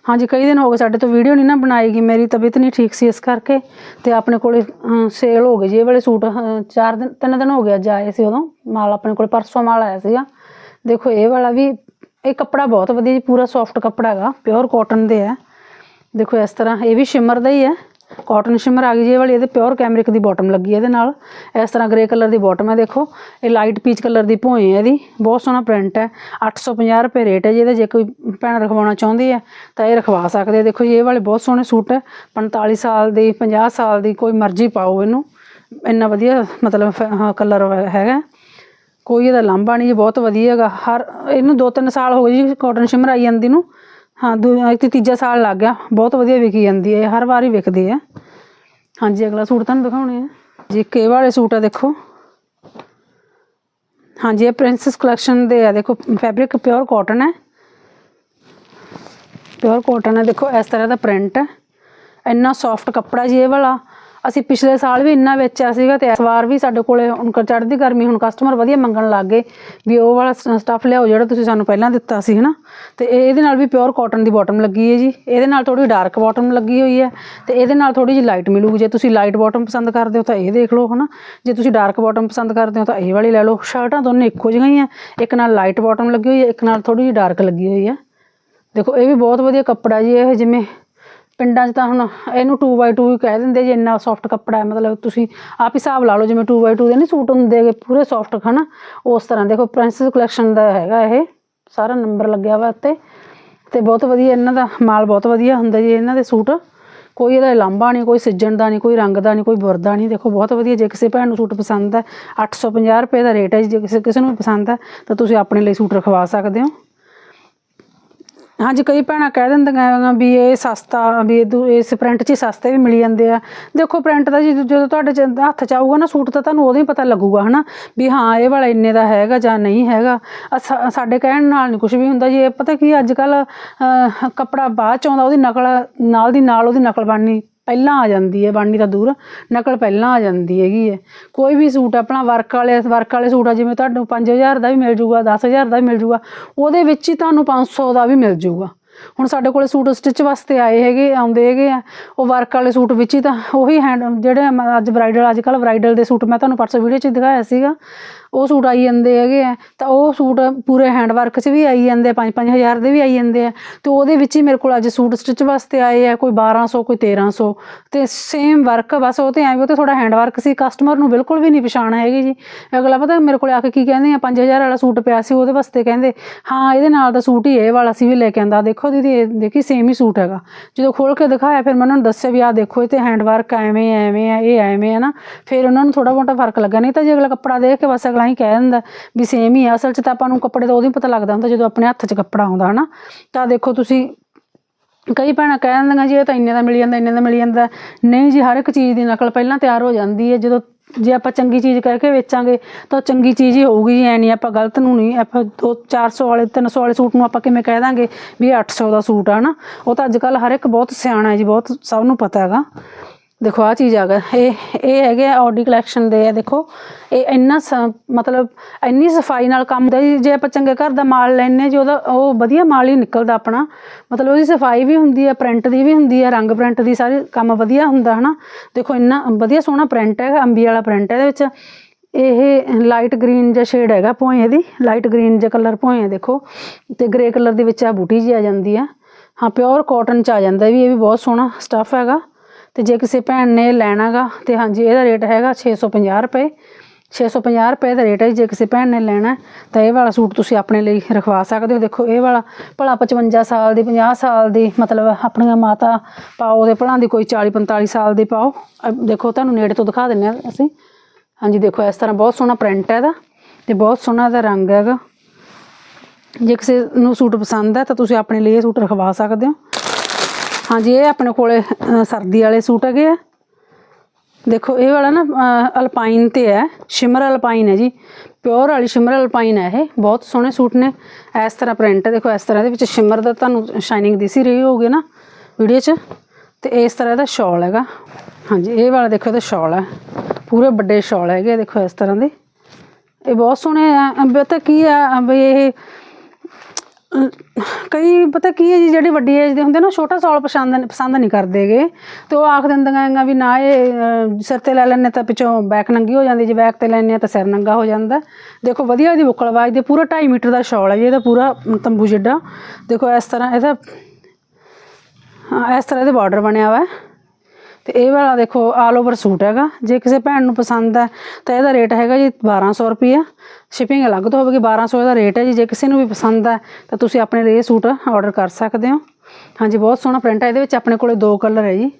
ਹਾਂਜੀ, ਕਈ ਦਿਨ ਹੋ ਗਏ ਸਾਡੇ ਤੋਂ ਵੀਡੀਓ ਨਹੀਂ ਨਾ ਬਣਾਈ ਗਈ, ਮੇਰੀ ਤਬੀਅਤ ਨਹੀਂ ਠੀਕ ਸੀ ਇਸ ਕਰਕੇ ਤੇ ਆਪਣੇ ਕੋਲੇ ਸੇਲ ਹੋ ਗਈ ਜੀ, ਇਹ ਵਾਲੇ ਸੂਟ ਚਾਰ ਦਿਨ, ਤਿੰਨ ਦਿਨ ਹੋ ਗਏ ਅੱਜ ਆਏ ਸੀ ਉਦੋਂ, ਮਾਲ ਆਪਣੇ ਕੋਲੇ ਪਰਸੋਂ ਮਾਲ ਆਇਆ ਸੀਗਾ। ਦੇਖੋ, ਇਹ ਵਾਲਾ ਵੀ, ਇਹ ਕੱਪੜਾ ਬਹੁਤ ਵਧੀਆ ਜੀ, ਪੂਰਾ ਸੌਫਟ ਕੱਪੜਾ ਹੈਗਾ ਪਿਓਰ ਕਾਟਨ ਦੇ ਹੈ। ਦੇਖੋ, ਇਸ ਤਰ੍ਹਾਂ, ਇਹ ਵੀ ਸ਼ਿਮਰ ਦਾ ਹੀ ਹੈ। ਕਾਟਨ ਸ਼ਿਮਰ ਆ ਗਈ ਜੀ, ਇਹ ਵਾਲੀ, ਇਹਦੇ ਪਿਓਰ ਕੈਮਰਿਕ ਦੀ ਬਾਟਮ ਲੱਗੀ ਇਹਦੇ ਨਾਲ। ਇਸ ਤਰ੍ਹਾਂ ਗ੍ਰੇ ਕਲਰ ਦੀ ਬਾਟਮ ਹੈ ਦੇਖੋ। ਇਹ ਲਾਈਟ ਪੀਚ ਕਲਰ ਦੀ ਭੋਏ ਹੈ ਇਹਦੀ, ਬਹੁਤ ਸੋਹਣਾ ਪ੍ਰਿੰਟ ਹੈ 850 ਰੁਪਏ ਰੇਟ ਹੈ ਜੀ ਇਹਦਾ, ਜੇ ਕੋਈ ਭੈਣ ਰਖਵਾਉਣਾ ਚਾਹੁੰਦੀ ਹੈ ਤਾਂ ਇਹ ਰਖਵਾ ਸਕਦੇ ਦੇਖੋ ਜੀ, ਇਹ ਵਾਲੇ ਬਹੁਤ ਸੋਹਣੇ ਸੂਟ ਹੈ 45 ਸਾਲ ਦੀ 50 ਸਾਲ ਦੀ, ਕੋਈ ਮਰਜ਼ੀ ਪਾਓ ਇਹਨੂੰ। ਇੰਨਾ ਵਧੀਆ, ਮਤਲਬ ਕਲਰ ਹੈਗਾ। ਕੋਈ ਇਹਦਾ ਲਾਂਭਾ ਨਹੀਂ ਜੀ, ਬਹੁਤ ਵਧੀਆ ਹੈਗਾ। ਹਰ ਇਹਨੂੰ 2-3 ਸਾਲ ਹੋ ਗਏ ਜੀ ਕਾਟਨ ਸ਼ਿਮਰ ਆਈ ਜਾਂਦੀ ਨੂੰ। ਹਾਂ ਦੂਜਾ ਇੱਕ ਤੀਜਾ ਸਾਲ ਲੱਗ ਗਿਆ। ਬਹੁਤ ਵਧੀਆ ਵਿਕੀ ਜਾਂਦੀ ਹੈ, ਇਹ ਹਰ ਵਾਰ ਹੀ ਵਿਕਦੀ ਹੈ। ਹਾਂਜੀ, ਅਗਲਾ ਸੂਟ ਤੁਹਾਨੂੰ ਦਿਖਾਉਣੇ ਆ। ਜੀ ਕੇ ਵਾਲੇ ਸੂਟ ਆ, ਦੇਖੋ। ਹਾਂਜੀ, ਇਹ ਪ੍ਰਿੰਸੈਸ ਕਲੈਕਸ਼ਨ ਦੇ ਆ, ਦੇਖੋ ਫੈਬਰਿਕ ਪਿਓਰ ਕਾਟਨ ਹੈ। ਪਿਓਰ ਕਾਟਨ ਹੈ, ਦੇਖੋ, ਇਸ ਤਰ੍ਹਾਂ ਦਾ ਪ੍ਰਿੰਟ ਹੈ। ਇੰਨਾ ਸੌਫਟ ਕੱਪੜਾ ਜੀ ਇਹ ਵਾਲਾ। ਅਸੀਂ ਪਿਛਲੇ ਸਾਲ ਵੀ ਇੰਨਾ ਵੇਚਿਆ ਸੀਗਾ ਤੇ ਇਸ ਵਾਰ ਵੀ ਸਾਡੇ ਕੋਲੇ ਹੁਣ ਚੜ੍ਹਦੀ ਗਰਮੀ, ਹੁਣ ਕਸਟਮਰ ਵਧੀਆ ਮੰਗਣ ਲੱਗ ਗਏ ਵੀ ਉਹ ਵਾਲਾ ਸਟੱਫ ਲਿਆਓ ਜਿਹੜਾ ਤੁਸੀਂ ਸਾਨੂੰ ਪਹਿਲਾਂ ਦਿੱਤਾ ਸੀ, ਹਨਾ? ਤੇ ਇਹ- ਇਹਦੇ ਨਾਲ ਵੀ ਪਿਓਰ ਕਾਟਨ ਦੀ ਬਾਟਮ ਲੱਗੀ ਹੈ ਜੀ। ਇਹਦੇ ਨਾਲ ਥੋੜੀ ਡਾਰਕ ਬਾਟਮ ਲੱਗੀ ਹੋਈ ਹੈ ਤੇ ਇਹਦੇ ਨਾਲ ਥੋੜੀ ਜਿਹੀ ਲਾਈਟ ਮਿਲੂਗੀ ਜੇ ਤੁਸੀਂ ਲਾਈਟ ਬਾਟਮ ਪਸੰਦ ਕਰਦੇ ਹੋ ਤਾਂ ਇਹ ਦੇਖ ਲਓ, ਹਨਾ? ਜੇ ਤੁਸੀਂ ਡਾਰਕ ਬਾਟਮ ਪਸੰਦ ਕਰਦੇ ਹੋ ਤਾਂ ਇਹ ਵਾਲੀ ਲੈ ਲਓ। ਸ਼ਰਟਾਂ ਦੋਨੇ ਇੱਕੋ ਜਿਹੀਆਂ ਹੀ ਆ। ਇੱਕ ਨਾਲ ਲਾਈਟ ਬਾਟਮ ਲੱਗੀ ਹੋਈ ਹੈ, ਇੱਕ ਨਾਲ ਥੋੜੀ ਜਿਹੀ ਡਾਰਕ ਲੱਗੀ ਹੋਈ ਹੈ। ਦੇਖੋ, ਇਹ ਵੀ ਬਹੁਤ ਵਧੀਆ ਕੱਪੜਾ ਜੀ, ਇਹ ਜਿਵੇਂ ਪਿੰਡਾਂ 'ਚ ਤਾਂ ਹੁਣ ਇਹਨੂੰ 2x2 ਹੀ ਕਹਿ ਦਿੰਦੇ ਜੇ ਇੰਨਾ ਸੌਫਟ ਕੱਪੜਾ ਹੈ, ਮਤਲਬ ਤੁਸੀਂ ਆਪ ਹੀ ਹਿਸਾਬ ਲਾ ਲਓ, ਜਿਵੇਂ 2x2 ਦੇ ਨਹੀਂ ਸੂਟ ਹੁੰਦੇ ਹੈਗੇ ਪੂਰੇ ਸੌਫਟ ਹਨਾ, ਉਸ ਤਰ੍ਹਾਂ ਦੇਖੋ ਪ੍ਰਿੰਸੈਸ ਕਲੈਕਸ਼ਨ ਦਾ ਹੈਗਾ ਇਹ, ਸਾਰਾ ਨੰਬਰ ਲੱਗਿਆ ਵਾ ਉੱਤੇ ਤੇ ਬਹੁਤ ਵਧੀਆ ਇਹਨਾਂ ਦਾ ਮਾਲ ਬਹੁਤ ਵਧੀਆ ਹੁੰਦਾ ਜੀ ਇਹਨਾਂ ਦੇ ਸੂਟ। ਕੋਈ ਇਹਦਾ ਲਾਂਭਾ ਨਹੀਂ ਕੋਈ ਸਿੱਜਣ ਦਾ ਨਹੀਂ ਕੋਈ ਰੰਗ ਦਾ ਨਹੀਂ ਕੋਈ ਬੁਰਦਾ ਨਹੀਂ ਦੇਖੋ ਬਹੁਤ ਵਧੀਆ, ਜੇ ਕਿਸੇ ਭੈਣ ਨੂੰ ਸੂਟ ਪਸੰਦ ਹੈ 850 ਰੁਪਏ ਦਾ ਰੇਟ ਹੈ ਜੀ, ਜੇ ਕਿਸੇ ਕਿਸੇ ਨੂੰ ਵੀ ਪਸੰਦ ਹੈ, ਤਾਂ ਤੁਸੀਂ ਆਪਣੇ ਲਈ ਸੂਟ ਰਖਵਾ ਸਕਦੇ ਹੋ। ਹਾਂਜੀ, ਕਈ ਭੈਣਾਂ ਕਹਿ ਦਿੰਦੀਆਂ ਹੈਗੀਆਂ ਵੀ ਇਹ ਸਸਤਾ, ਵੀ ਇਹ ਦੂ- ਇਸ ਪ੍ਰਿੰਟ 'ਚ ਹੀ ਸਸਤੇ ਵੀ ਮਿਲ ਜਾਂਦੇ ਆ। ਦੇਖੋ ਪ੍ਰਿੰਟ ਦਾ ਜੀ ਜਦੋਂ ਤੁਹਾਡੇ 'ਚ ਹੱਥ 'ਚ ਆਊਗਾ ਨਾ ਸੂਟ, ਤਾਂ ਤੁਹਾਨੂੰ ਉਦੋਂ ਹੀ ਪਤਾ ਲੱਗੂਗਾ, ਹਨਾ? ਵੀ ਹਾਂ, ਇਹ ਵਾਲਾ ਇੰਨੇ ਦਾ ਹੈਗਾ ਜਾਂ ਨਹੀਂ ਹੈਗਾ। ਅ- ਸਾ- ਸਾਡੇ ਕਹਿਣ ਨਾਲ ਨਹੀਂ ਕੁਝ ਵੀ ਹੁੰਦਾ ਜੀ। ਇਹ ਪਤਾ ਕੀ ਅੱਜ ਕੱਲ ਕੱਪੜਾ ਬਾਅਦ 'ਚ ਆਉਂਦਾ, ਉਹਦੀ ਨਕਲ, ਨਾਲ ਦੀ ਨਾਲ ਉਹਦੀ ਨਕਲ ਬਣਨੀ। ਪਹਿਲਾਂ ਆ ਜਾਂਦੀ ਹੈ, ਬਣਨੀ ਤਾਂ ਦੂਰ ਨਕਲ ਪਹਿਲਾਂ ਆ ਜਾਂਦੀ ਹੈਗੀ ਹੈ। ਕੋਈ ਵੀ ਸੂਟ, ਆਪਣਾ ਵਰਕ ਵਾਲੇ ਵਰਕ ਵਾਲੇ ਸੂਟ ਆ, ਜਿਵੇਂ ਤੁਹਾਨੂੰ 5000 ਦਾ ਵੀ ਮਿਲ ਜੂਗਾ 10000 ਦਾ ਵੀ ਮਿਲ ਜੂਗਾ, ਉਹਦੇ ਵਿੱਚ ਹੀ ਤੁਹਾਨੂੰ 500 ਦਾ ਵੀ ਮਿਲ ਜੂਗਾ। ਹੁਣ ਸਾਡੇ ਕੋਲੇ ਸੂਟ ਸਟਿਚ ਵਾਸਤੇ ਆਏ ਹੈਗੇ, ਆਉਂਦੇ ਹੈਗੇ ਆ, ਉਹ ਵਰਕ ਵਾਲੇ ਸੂਟ ਵਿੱਚ ਹੀ ਤਾਂ ਉਹੀ ਹੈਂਡ ਜਿਹੜੇ ਅੱਜ ਬ੍ਰਾਈਡਲ ਅੱਜ ਕੱਲ ਬ੍ਰਾਈਡਲ ਦੇ ਸੂਟ ਮੈਂ ਤੁਹਾਨੂੰ ਪਰਸੋਂ ਵੀਡੀਓ 'ਚ ਦਿਖਾਇਆ ਸੀਗਾ। ਉਹ ਸੂਟ ਆਈ ਜਾਂਦੇ ਹੈਗੇ ਆ ਤਾਂ ਉਹ ਸੂਟ ਪੂਰੇ ਹੈਂਡ ਵਰਕ 'ਚ ਵੀ ਆਈ ਜਾਂਦੇ ਆ 5-5000 ਦੇ ਵੀ ਆਈ ਜਾਂਦੇ ਆ। ਤੇ ਉਹਦੇ ਵਿੱਚ ਹੀ ਮੇਰੇ ਕੋਲ ਅੱਜ ਸੂਟ ਸਟਿਚ ਵਾਸਤੇ ਆਏ ਆ ਕੋਈ 1200 ਕੋਈ 1300 ਤੇ ਸੇਮ ਵਰਕ ਬਸ ਉਹ ਤੇ ਐਵੇਂ ਉਹ ਤੇ ਥੋੜਾ ਹੈਂਡ ਵਰਕ ਸੀ ਕਸਟਮਰ ਨੂੰ ਬਿਲਕੁਲ ਵੀ ਨਹੀਂ ਪਛਾਣ ਹੈਗੀ ਜੀ। ਅਗਲਾ ਪਤਾ ਮੇਰੇ ਕੋਲ ਆ ਕੇ ਕੀ ਕਹਿੰਦੇ ਆ 5000 ਵਾਲਾ ਸੂਟ ਪਿਆ ਸੀ ਉਹਦੇ ਵਾਸਤੇ ਕਹਿੰਦੇ ਹਾਂ ਇਹਦੇ ਨਾਲ ਦਾ ਸੂਟ ਹੀ ਇਹ ਵਾਲਾ ਸੀ ਵੀ ਲੈ ਕੇ ਆਂਦਾ। ਦੇਖੋ ਦੀਦੀ ਇਹ ਦੇਖੀ ਸੇਮ ਹੀ ਸੂਟ ਹੈਗਾ। ਜਦੋਂ ਖੋਲ ਕੇ ਦਿਖਾਇਆ ਫਿਰ ਮੈਂ ਉਹਨਾਂ ਨੂੰ ਦੱਸਿਆ ਵੀ ਆਹ ਦੇਖੋ ਇਹ ਤੇ ਹੈਂਡ ਵਰਕ ਐਵੇਂ ਆ, ਐਵੇਂ ਆ ਇਹ ਐਵੇਂ ਆ ਨਾ। ਫਿਰ ਉਹਨਾਂ ਨੂੰ ਥੋੜਾ ਮੋਟਾ ਫ਼ਰਕ ਲੱਗਾ ਨਹੀਂ ਤਾਂ ਜੇ ਅਗਲਾ ਕੱਪੜਾ ਦੇਖ ਕੇ ਬਸ ਅਗਲਾ ਹੀ ਕਹਿ ਦਿੰਦਾ ਵੀ ਸੇਮ ਹੀ ਆ, ਅਸਲ 'ਚ ਤਾਂ ਆਪਾਂ ਨੂੰ ਕੱਪੜੇ ਦਾ ਉਦੋਂ ਹੀ ਪਤਾ ਲੱਗਦਾ ਹੁੰਦਾ ਜਦੋਂ ਆਪਣੇ ਹੱਥ 'ਚ ਕੱਪੜਾ ਆਉਂਦਾ, ਹਨਾ? ਤਾਂ ਦੇਖੋ ਤੁਸੀਂ, ਕਈ ਭੈਣਾਂ ਕਹਿ ਦਿੰਦੀਆਂ ਜੀ, ਇਹ ਤਾਂ ਇੰਨੇ ਦਾ ਮਿਲ ਜਾਂਦਾ, ਇੰਨੇ ਦਾ ਮਿਲ ਜਾਂਦਾ। ਨਹੀਂ ਜੀ, ਹਰ ਇੱਕ ਚੀਜ਼ ਦੀ ਨਕਲ ਪਹਿਲਾਂ ਤਿਆਰ ਹੋ ਜਾਂਦੀ ਹੈ। ਜਦੋਂ, ਜੇ ਆਪਾਂ ਚੰਗੀ ਚੀਜ਼ ਕਹਿ ਕੇ ਵੇਚਾਂਗੇ, ਤਾਂ ਉਹ ਚੰਗੀ ਚੀਜ਼ ਹੀ ਹੋਊਗੀ ਜੀ, ਐ ਨਹੀਂ ਆਪਾਂ ਗਲਤ ਨੂੰ ਨਹੀਂ, ਆਪਾਂ ਦੋ 400 ਵਾਲੇ 300 ਵਾਲੇ ਸੂਟ ਨੂੰ ਆਪਾਂ ਕਿਵੇਂ ਕਹਿ ਦਾਂਗੇ ਵੀ ਇਹ 800 ਦਾ ਸੂਟ ਆ ਨਾ ਉਹ ਤਾਂ ਅੱਜ ਕੱਲ ਹਰ ਇੱਕ ਬਹੁਤ ਸਿਆਣਾ ਹੈ ਜੀ, ਬਹੁਤ ਸਭ ਨੂੰ ਪਤਾ ਹੈਗਾ। ਦੇਖੋ ਆ ਚੀਜ਼ ਆ ਗਿਆ ਇਹ ਇਹ ਹੈਗੇ ਆਡੀ ਕਲੈਕਸ਼ਨ ਦੇ ਆ ਦੇਖੋ। ਇਹ ਇੰਨਾ ਸ- ਮਤਲਬ ਇੰਨੀ ਸਫ਼ਾਈ ਨਾਲ ਕੰਮ ਦਾ, ਜੀ ਜੇ ਆਪਾਂ ਚੰਗੇ ਘਰ ਦਾ ਮਾਲ ਲੈਨੇ ਜੇ ਉਹਦਾ, ਉਹ ਵਧੀਆ ਮਾਲ ਹੀ ਨਿਕਲਦਾ ਆਪਣਾ। ਮਤਲਬ ਉਹਦੀ ਸਫ਼ਾਈ ਵੀ ਹੁੰਦੀ ਹੈ ਪ੍ਰਿੰਟ ਦੀ ਵੀ ਹੁੰਦੀ ਹੈ, ਰੰਗ ਪ੍ਰਿੰਟ ਦੀ ਸਾਰੀ ਕੰਮ ਵਧੀਆ ਹੁੰਦਾ, ਹਨਾ? ਦੇਖੋ, ਇੰਨਾ ਵਧੀਆ ਸੋਹਣਾ ਪ੍ਰਿੰਟ ਹੈਗਾ, ਅੰਬੀ ਵਾਲਾ ਪ੍ਰਿੰਟ ਹੈ ਇਹਦੇ ਵਿੱਚ। ਇਹ ਲਾਈਟ ਗ੍ਰੀਨ ਜਿਹਾ ਸ਼ੇਡ ਹੈਗਾ ਭੋਏ ਦੀ ਲਾਈਟ ਗ੍ਰੀਨ ਜਿਹਾ ਕਲਰ ਭੋਏ, ਦੇਖੋ। ਤੇ ਗ੍ਰੇ ਕਲਰ ਦੇ ਵਿੱਚ ਆ ਬੂਟੀ ਜੀ ਆ ਜਾਂਦੀ ਆ ਹਾਂ ਪਿਓਰ ਕਾਟਨ ਚ ਆ ਜਾਂਦਾ ਵੀ, ਇਹ ਵੀ ਬਹੁਤ ਸੋਹਣਾ ਸਟੱਫ ਹੈਗਾ। ਤੇ ਜੇ ਕਿਸੇ ਭੈਣ ਨੇ ਲੈਣਾਗਾ ਤੇ ਹਾਂਜੀ, ਇਹਦਾ ਰੇਟ ਹੈਗਾ 650 ਰੁਪਏ। 650 ਰੁਪਏ ਦਾ ਰੇਟ ਹੈ ਜੀ। ਜੇ ਕਿਸੇ ਭੈਣ ਨੇ ਲੈਣਾ ਤਾਂ ਇਹ ਵਾਲਾ ਸੂਟ ਤੁਸੀਂ ਆਪਣੇ ਲਈ ਰਖਵਾ ਸਕਦੇ ਹੋ। ਦੇਖੋ, ਇਹ ਵਾਲਾ ਭਲਾ 55 ਸਾਲ ਦੀ 50 ਸਾਲ ਦੀ, ਮਤਲਬ ਆਪਣੀਆਂ ਮਾਤਾ ਪਾਓ ਦੇ ਭਲਾਂ ਦੀ ਕੋਈ 40 45 ਸਾਲ ਦੀ ਪਾਓ। ਦੇਖੋ, ਤੁਹਾਨੂੰ ਨੇੜੇ ਤੋਂ ਦਿਖਾ ਦਿੰਨੇ ਆ ਅਸੀਂ। ਹਾਂਜੀ, ਦੇਖੋ, ਇਸ ਤਰ੍ਹਾਂ ਬਹੁਤ ਸੋਹਣਾ ਪ੍ਰਿੰਟ ਹੈ ਇਹਦਾ ਤੇ ਬਹੁਤ ਸੋਹਣਾ ਇਹਦਾ ਰੰਗ ਹੈਗਾ। ਜੇ ਕਿਸੇ ਨੂੰ ਸੂਟ ਪਸੰਦ ਹੈ, ਤਾਂ ਤੁਸੀਂ ਆਪਣੇ ਲਈ ਇਹ ਸੂਟ ਰਖਵਾ ਸਕਦੇ ਹੋ। ਹਾਂਜੀ ਇਹ ਆਪਣੇ ਕੋਲੇ ਸਰਦੀ ਵਾਲੇ ਸੂਟ ਹੈਗੇ ਆ। ਦੇਖੋ ਇਹ ਵਾਲਾ ਨਾ ਅਲਪਾਈਨ ਤੇ ਹੈ ਸ਼ਿਮਰ ਅਲਪਾਈਨ ਹੈ ਜੀ। ਪਿਓਰ ਵਾਲੀ ਸ਼ਿਮਰ ਅਲਪਾਈਨ ਹੈ ਇਹ ਬਹੁਤ ਸੋਹਣੇ ਸੂਟ ਨੇ। ਇਸ ਤਰ੍ਹਾਂ ਪ੍ਰਿੰਟ ਹੈ ਦੇਖੋ ਇਸ ਤਰ੍ਹਾਂ ਦੇ ਵਿੱਚ ਸ਼ਿਮਰ ਦਾ ਤੁਹਾਨੂੰ ਸ਼ਾਈਨਿੰਗ ਦਿਸ ਹੀ ਰਹੀ ਹੋਊਗੀ ਨਾ ਵੀਡੀਓ 'ਚ। ਤੇ ਇਸ ਤਰ੍ਹਾਂ ਦਾ ਸ਼ਾਲ ਹੈਗਾ। ਹਾਂਜੀ ਇਹ ਵਾਲਾ ਦੇਖੋ ਇਹਦਾ ਸ਼ਾਲ ਹੈ। ਪੂਰੇ ਵੱਡੇ ਸ਼ਾਲ ਹੈਗੇ ਆ, ਦੇਖੋ ਇਸ ਤਰ੍ਹਾਂ ਦੇ। ਇਹ ਬਹੁਤ ਸੋਹਣੇ ਆ। ਅ, ਪਤਾ ਕੀ ਆ ਵੀ ਇਹ ਕਈ ਪਤਾ ਕੀ ਹੈ ਜੀ, ਜਿਹੜੇ ਵੱਡੀ ਏਜ ਦੇ ਹੁੰਦੇ ਨਾ, ਛੋਟਾ ਸੌਲ ਪਸੰਦ ਪਸੰਦ ਨਹੀਂ ਕਰਦੇਗੇ ਤੇ ਉਹ ਆਖ ਦਿੰਦੀਆਂ ਹੈਗੀਆਂ ਵੀ ਨਾ ਇਹ ਸਿਰ ਤੇ ਲੈ ਲੈਣੇ ਤਾਂ ਪਿੱਛੋਂ ਬੈਕ ਨੰਗੀ ਹੋ ਜਾਂਦੀ, ਜੇ ਬੈਕ ਤੇ ਲੈਣੇ ਆ ਤਾਂ ਸਿਰ ਨੰਗਾ ਹੋ ਜਾਂਦਾ। ਦੇਖੋ, ਵਧੀਆ ਇਹਦੀ ਬੁੱਕਲ ਬੁੱਕਲਵਾਜ ਦੇ, ਪੂਰਾ 2.5 ਮੀਟਰ ਦਾ ਸ਼ਾਲ ਹੈ ਜੀ, ਇਹਦਾ ਪੂਰਾ ਤੰਬੂ ਜਿੱਡਾ। ਦੇਖੋ, ਇਸ ਤਰ੍ਹਾਂ ਇਹਦਾ, ਹਾਂ, ਇਸ ਤਰ੍ਹਾਂ ਇਹਦੇ ਬਾਰਡਰ ਬਣਿਆ ਹੋਇਆ ਹੈ। ਤੇ ਇਹ ਵਾਲਾ ਦੇਖੋ ਆਲ ਓਵਰ ਸੂਟ ਹੈਗਾ। ਜੇ ਕਿਸੇ ਭੈਣ ਨੂੰ ਪਸੰਦ ਹੈ, ਤਾਂ ਇਹਦਾ ਰੇਟ ਹੈਗਾ ਜੀ 1200 ਰੁਪਈਆ। ਸ਼ਿਪਿੰਗ ਅਲੱਗ ਤੋਂ ਹੋਵੇਗੀ 1200 ਦਾ ਰੇਟ ਹੈ ਜੀ। ਜੇ ਕਿਸੇ ਨੂੰ ਵੀ ਪਸੰਦ ਹੈ, ਤਾਂ ਤੁਸੀਂ ਆਪਣੇ ਲਈ ਇਹ ਸੂਟ ਆਰਡਰ ਕਰ ਸਕਦੇ ਹੋ। ਹਾਂਜੀ, ਬਹੁਤ ਸੋਹਣਾ ਪ੍ਰਿੰਟ ਹੈ, ਇਹਦੇ ਵਿੱਚ ਆਪਣੇ ਕੋਲੇ ਦੋ ਕਲਰ ਹੈ ਜੀ।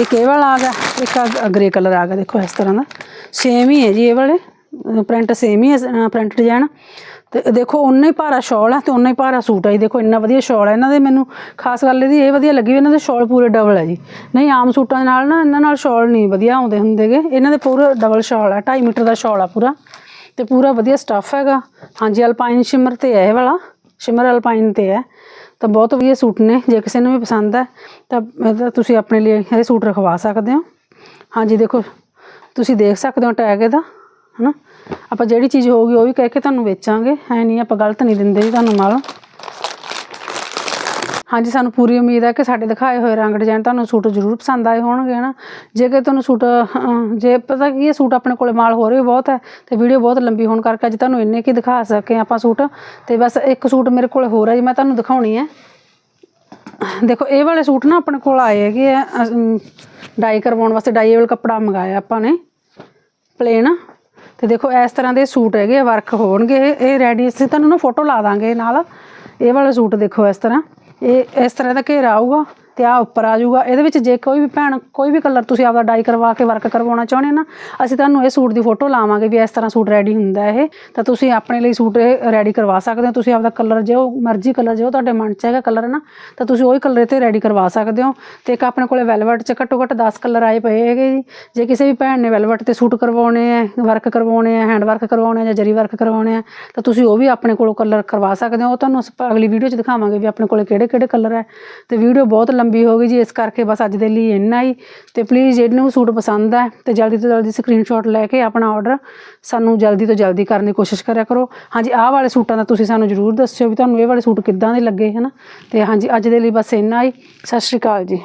ਇੱਕ ਇਹ ਵਾਲਾ ਆ ਗਿਆ, ਇੱਕ ਆ ਗ੍ਰੇ ਕਲਰ ਆ ਗਿਆ। ਦੇਖੋ, ਇਸ ਤਰ੍ਹਾਂ ਦਾ। ਸੇਮ ਹੀ ਹੈ ਜੀ ਇਹ ਵਾਲੇ। ਪ੍ਰਿੰਟ ਸੇਮ ਹੀ ਹੈ ਪ੍ਰਿੰਟ ਡਿਜ਼ਾਈਨ ਤੇ ਦੇਖੋ ਉਨਾ ਹੀ ਭਾਰਾ ਸ਼ਾਲ ਆ ਤੇ ਉਨਾ ਹੀ ਭਾਰਾ ਸੂਟ ਆ ਜੀ। ਦੇਖੋ, ਇੰਨਾ ਵਧੀਆ ਸ਼ਾਲ ਹੈ ਇਹਨਾਂ ਦੇ ਮੈਨੂੰ। ਖਾਸ ਗੱਲ ਇਹਦੀ ਇਹ ਵਧੀਆ ਲੱਗੀ ਵੀ ਇਹਨਾਂ ਦੇ ਸ਼ਾਲ ਪੂਰੇ ਡਬਲ ਹੈ ਜੀ। ਨਹੀਂ, ਆਮ ਸੂਟਾਂ ਦੇ ਨਾਲ ਨਾ ਇਹਨਾਂ ਨਾਲ ਸ਼ਾਲ ਨਹੀਂ ਵਧੀਆ ਆਉਂਦੇ ਹੁੰਦੇਗੇ। ਇਹਨਾਂ ਦੇ ਪੂਰੇ ਡਬਲ ਸ਼ਾਲ ਆ 2.5 ਮੀਟਰ ਦਾ ਸ਼ਾਲ ਆ ਪੂਰਾ। ਤੇ ਪੂਰਾ ਵਧੀਆ ਸਟੱਫ ਹੈਗਾ। ਹਾਂਜੀ ਅਲਪਾਈਨ ਸ਼ਿਮਰ ਤੇ ਹੈ ਇਹ ਵਾਲਾ। ਸ਼ਿਮਰ ਅਲਪਾਈਨ ਤੇ ਹੈ ਤਾਂ ਬਹੁਤ ਵਧੀਆ ਸੂਟ ਨੇ। ਜੇ ਕਿਸੇ ਨੂੰ ਵੀ ਪਸੰਦ ਹੈ ਤਾਂ ਇਹਦਾ ਤੁਸੀਂ ਆਪਣੇ ਲਈ ਇਹ ਸੂਟ ਰਖਵਾ ਸਕਦੇ ਹੋ। ਹਾਂਜੀ, ਦੇਖੋ, ਤੁਸੀਂ ਦੇਖ ਸਕਦੇ ਹੋ ਟੈਗ ਇਹਦਾ। ਹਨਾ? ਆਪਾਂ ਜਿਹੜੀ ਚੀਜ਼ ਹੋਊਗੀ ਉਹ ਵੀ ਕਹਿ ਕੇ ਤੁਹਾਨੂੰ ਵੇਚਾਂਗੇ। ਐ ਨਹੀਂ ਆਪਾਂ ਗਲਤ ਨਹੀਂ ਦਿੰਦੇ ਜੀ ਤੁਹਾਨੂੰ ਮਾਲ। ਹਾਂਜੀ, ਸਾਨੂੰ ਪੂਰੀ ਉਮੀਦ ਹੈ ਕਿ ਸਾਡੇ ਦਿਖਾਏ ਹੋਏ ਰੰਗ ਡਿਜ਼ਾਈਨ ਤੁਹਾਨੂੰ ਸੂਟ ਜ਼ਰੂਰ ਪਸੰਦ ਆਏ ਹੋਣਗੇ, ਹਨਾ? ਜੇ ਕਿ ਤੁਹਾਨੂੰ ਸੂਟ ਜੇ ਪਤਾ ਕੀ ਇਹ ਸੂਟ ਆਪਣੇ ਕੋਲੇ ਮਾਲ ਹੋਰ ਵੀ ਬਹੁਤ ਹੈ, ਤੇ ਵੀਡੀਓ ਬਹੁਤ ਲੰਬੀ ਹੋਣ ਕਰਕੇ ਅੱਜ ਤੁਹਾਨੂੰ ਇੰਨੇ ਕੀ ਦਿਖਾ ਸਕੇ ਆਪਾਂ ਸੂਟ। ਤੇ ਬਸ ਇੱਕ ਸੂਟ ਮੇਰੇ ਕੋਲੇ ਹੋਰ ਹੈ ਜੀ, ਮੈਂ ਤੁਹਾਨੂੰ ਦਿਖਾਉਣੀ ਹੈ। ਦੇਖੋ, ਇਹ ਵਾਲੇ ਸੂਟ ਨਾ ਆਪਣੇ ਕੋਲ ਆਏ ਹੈਗੇ ਆ ਡਾਈ ਕਰਵਾਉਣ ਵਾਸਤੇ ਡਾਈਏਬਲ ਕੱਪੜਾ ਮੰਗਾਇਆ ਆਪਾਂ ਨੇ। ਪਲੇਨ ਤੇ ਦੇਖੋ, ਇਸ ਤਰ੍ਹਾਂ ਦੇ ਸੂਟ ਹੈਗੇ ਵਰਕ ਹੋਣਗੇ। ਇਹ- ਰੈਡੀ ਅਸੀਂ ਤੁਹਾਨੂੰ ਨਾ ਫੋਟੋ ਲਾ ਦਾਂਗੇ ਨਾਲ। ਇਹ ਵਾਲਾ ਸੂਟ ਦੇਖੋ ਇਸ ਤਰ੍ਹਾਂ। ਇਹ ਇਸ ਤਰ੍ਹਾਂ ਦਾ ਘੇਰਾ ਆਊਗਾ। ਤੇ ਆ ਉੱਪਰ ਆ ਜਾਊਗਾ। ਇਹਦੇ ਵਿੱਚ ਜੇ ਕੋਈ ਵੀ ਭੈਣ, ਕੋਈ ਵੀ ਕਲਰ ਤੁਸੀਂ ਆਪਦਾ ਡਾਈ ਕਰਵਾ ਕੇ ਵਰਕ ਕਰਵਾਉਣਾ ਚਾਹੁੰਦੇ ਹੋ ਨਾ, ਅਸੀਂ ਤੁਹਾਨੂੰ ਇਹ ਸੂਟ ਦੀ ਫੋਟੋ ਲਾਵਾਂਗੇ ਵੀ ਇਸ ਤਰ੍ਹਾਂ ਸੂਟ ਰੈਡੀ ਹੁੰਦਾ ਇਹ। ਤਾਂ ਤੁਸੀਂ ਆਪਣੇ ਲਈ ਸੂਟ ਇਹ ਰੈਡੀ ਕਰਵਾ ਸਕਦੇ ਹੋ। ਤੁਸੀਂ ਆਪਦਾ ਕਲਰ ਜੋ ਮਰਜ਼ੀ ਕਲਰ ਜੋ ਤੁਹਾਡੇ ਮਨ 'ਚ ਹੈਗਾ ਕਲਰ ਨਾ, ਤਾਂ ਤੁਸੀਂ ਉਹੀ ਕਲਰ ਤੇ ਰੈਡੀ ਕਰਵਾ ਸਕਦੇ ਹੋ। ਤੇ ਇੱਕ ਆਪਣੇ ਕੋਲੇ ਵੈਲਵਟ 'ਚ ਘੱਟੋ ਘੱਟ 10 ਕਲਰ ਆਏ ਪਏ ਹੈਗੇ ਜੀ। ਜੇ ਕਿਸੇ ਵੀ ਭੈਣ ਨੇ ਵੈਲਵਟ ਤੇ ਸੂਟ ਕਰਵਾਉਣੇ ਆ ਵਰਕ ਕਰਵਾਉਣੇ ਆ ਹੈਂਡ ਵਰਕ ਕਰਵਾਉਣੇ ਆ ਜਾਂ ਜਰੀ ਵਰਕ ਕਰਵਾਉਣੇ ਆ, ਤਾਂ ਤੁਸੀਂ ਉਹ ਵੀ ਆਪਣੇ ਕੋਲੋਂ ਕਲਰ ਕਰਵਾ ਸਕਦੇ ਹੋ। ਉਹ ਤੁਹਾਨੂੰ ਅਸੀਂ, ਅਗਲੀ ਵੀਡੀਓ 'ਚ ਦਿਖਾਵਾਂਗੇ ਵੀ ਆਪਣੇ ਕੋਲੇ ਕਿਹੜੇ ਕਿਹੜੇ ਕਲਰ ਹੈ ਤੇ ਵੀਡੀਓ ਬਹੁਤ ਲੰਬੀ ਹੋ ਗਈ ਜੀ, ਇਸ ਕਰਕੇ ਬਸ ਅੱਜ ਦੇ ਲਈ ਇੰਨਾ ਹੀ। ਤੇ ਪਲੀਜ਼ ਜਿਹਨੂੰ ਸੂਟ ਪਸੰਦ ਹੈ, ਤੇ ਜਲਦੀ ਤੋਂ ਜਲਦੀ ਸਕਰੀਨਸ਼ਾਟ ਲੈ ਕੇ ਆਪਣਾ ਆਰਡਰ ਸਾਨੂੰ ਜਲਦੀ ਤੋਂ ਜਲਦੀ ਕਰਨ ਦੀ ਕੋਸ਼ਿਸ਼ ਕਰਿਆ ਕਰੋ। ਹਾਂਜੀ, ਆਹ ਵਾਲੇ ਸੂਟਾਂ ਦਾ ਤੁਸੀਂ ਸਾਨੂੰ ਜਰੂਰ ਦੱਸਿਓ ਵੀ ਤੁਹਾਨੂੰ ਇਹ ਵਾਲੇ ਸੂਟ ਕਿੱਦਾਂ ਦੇ ਲੱਗੇ, ਹਨਾ? ਤੇ ਹਾਂਜੀ, ਅੱਜ ਦੇ ਲਈ ਬਸ ਇੰਨਾ ਹੀ। ਸਤਿ ਸ਼੍ਰੀ ਅਕਾਲ ਜੀ।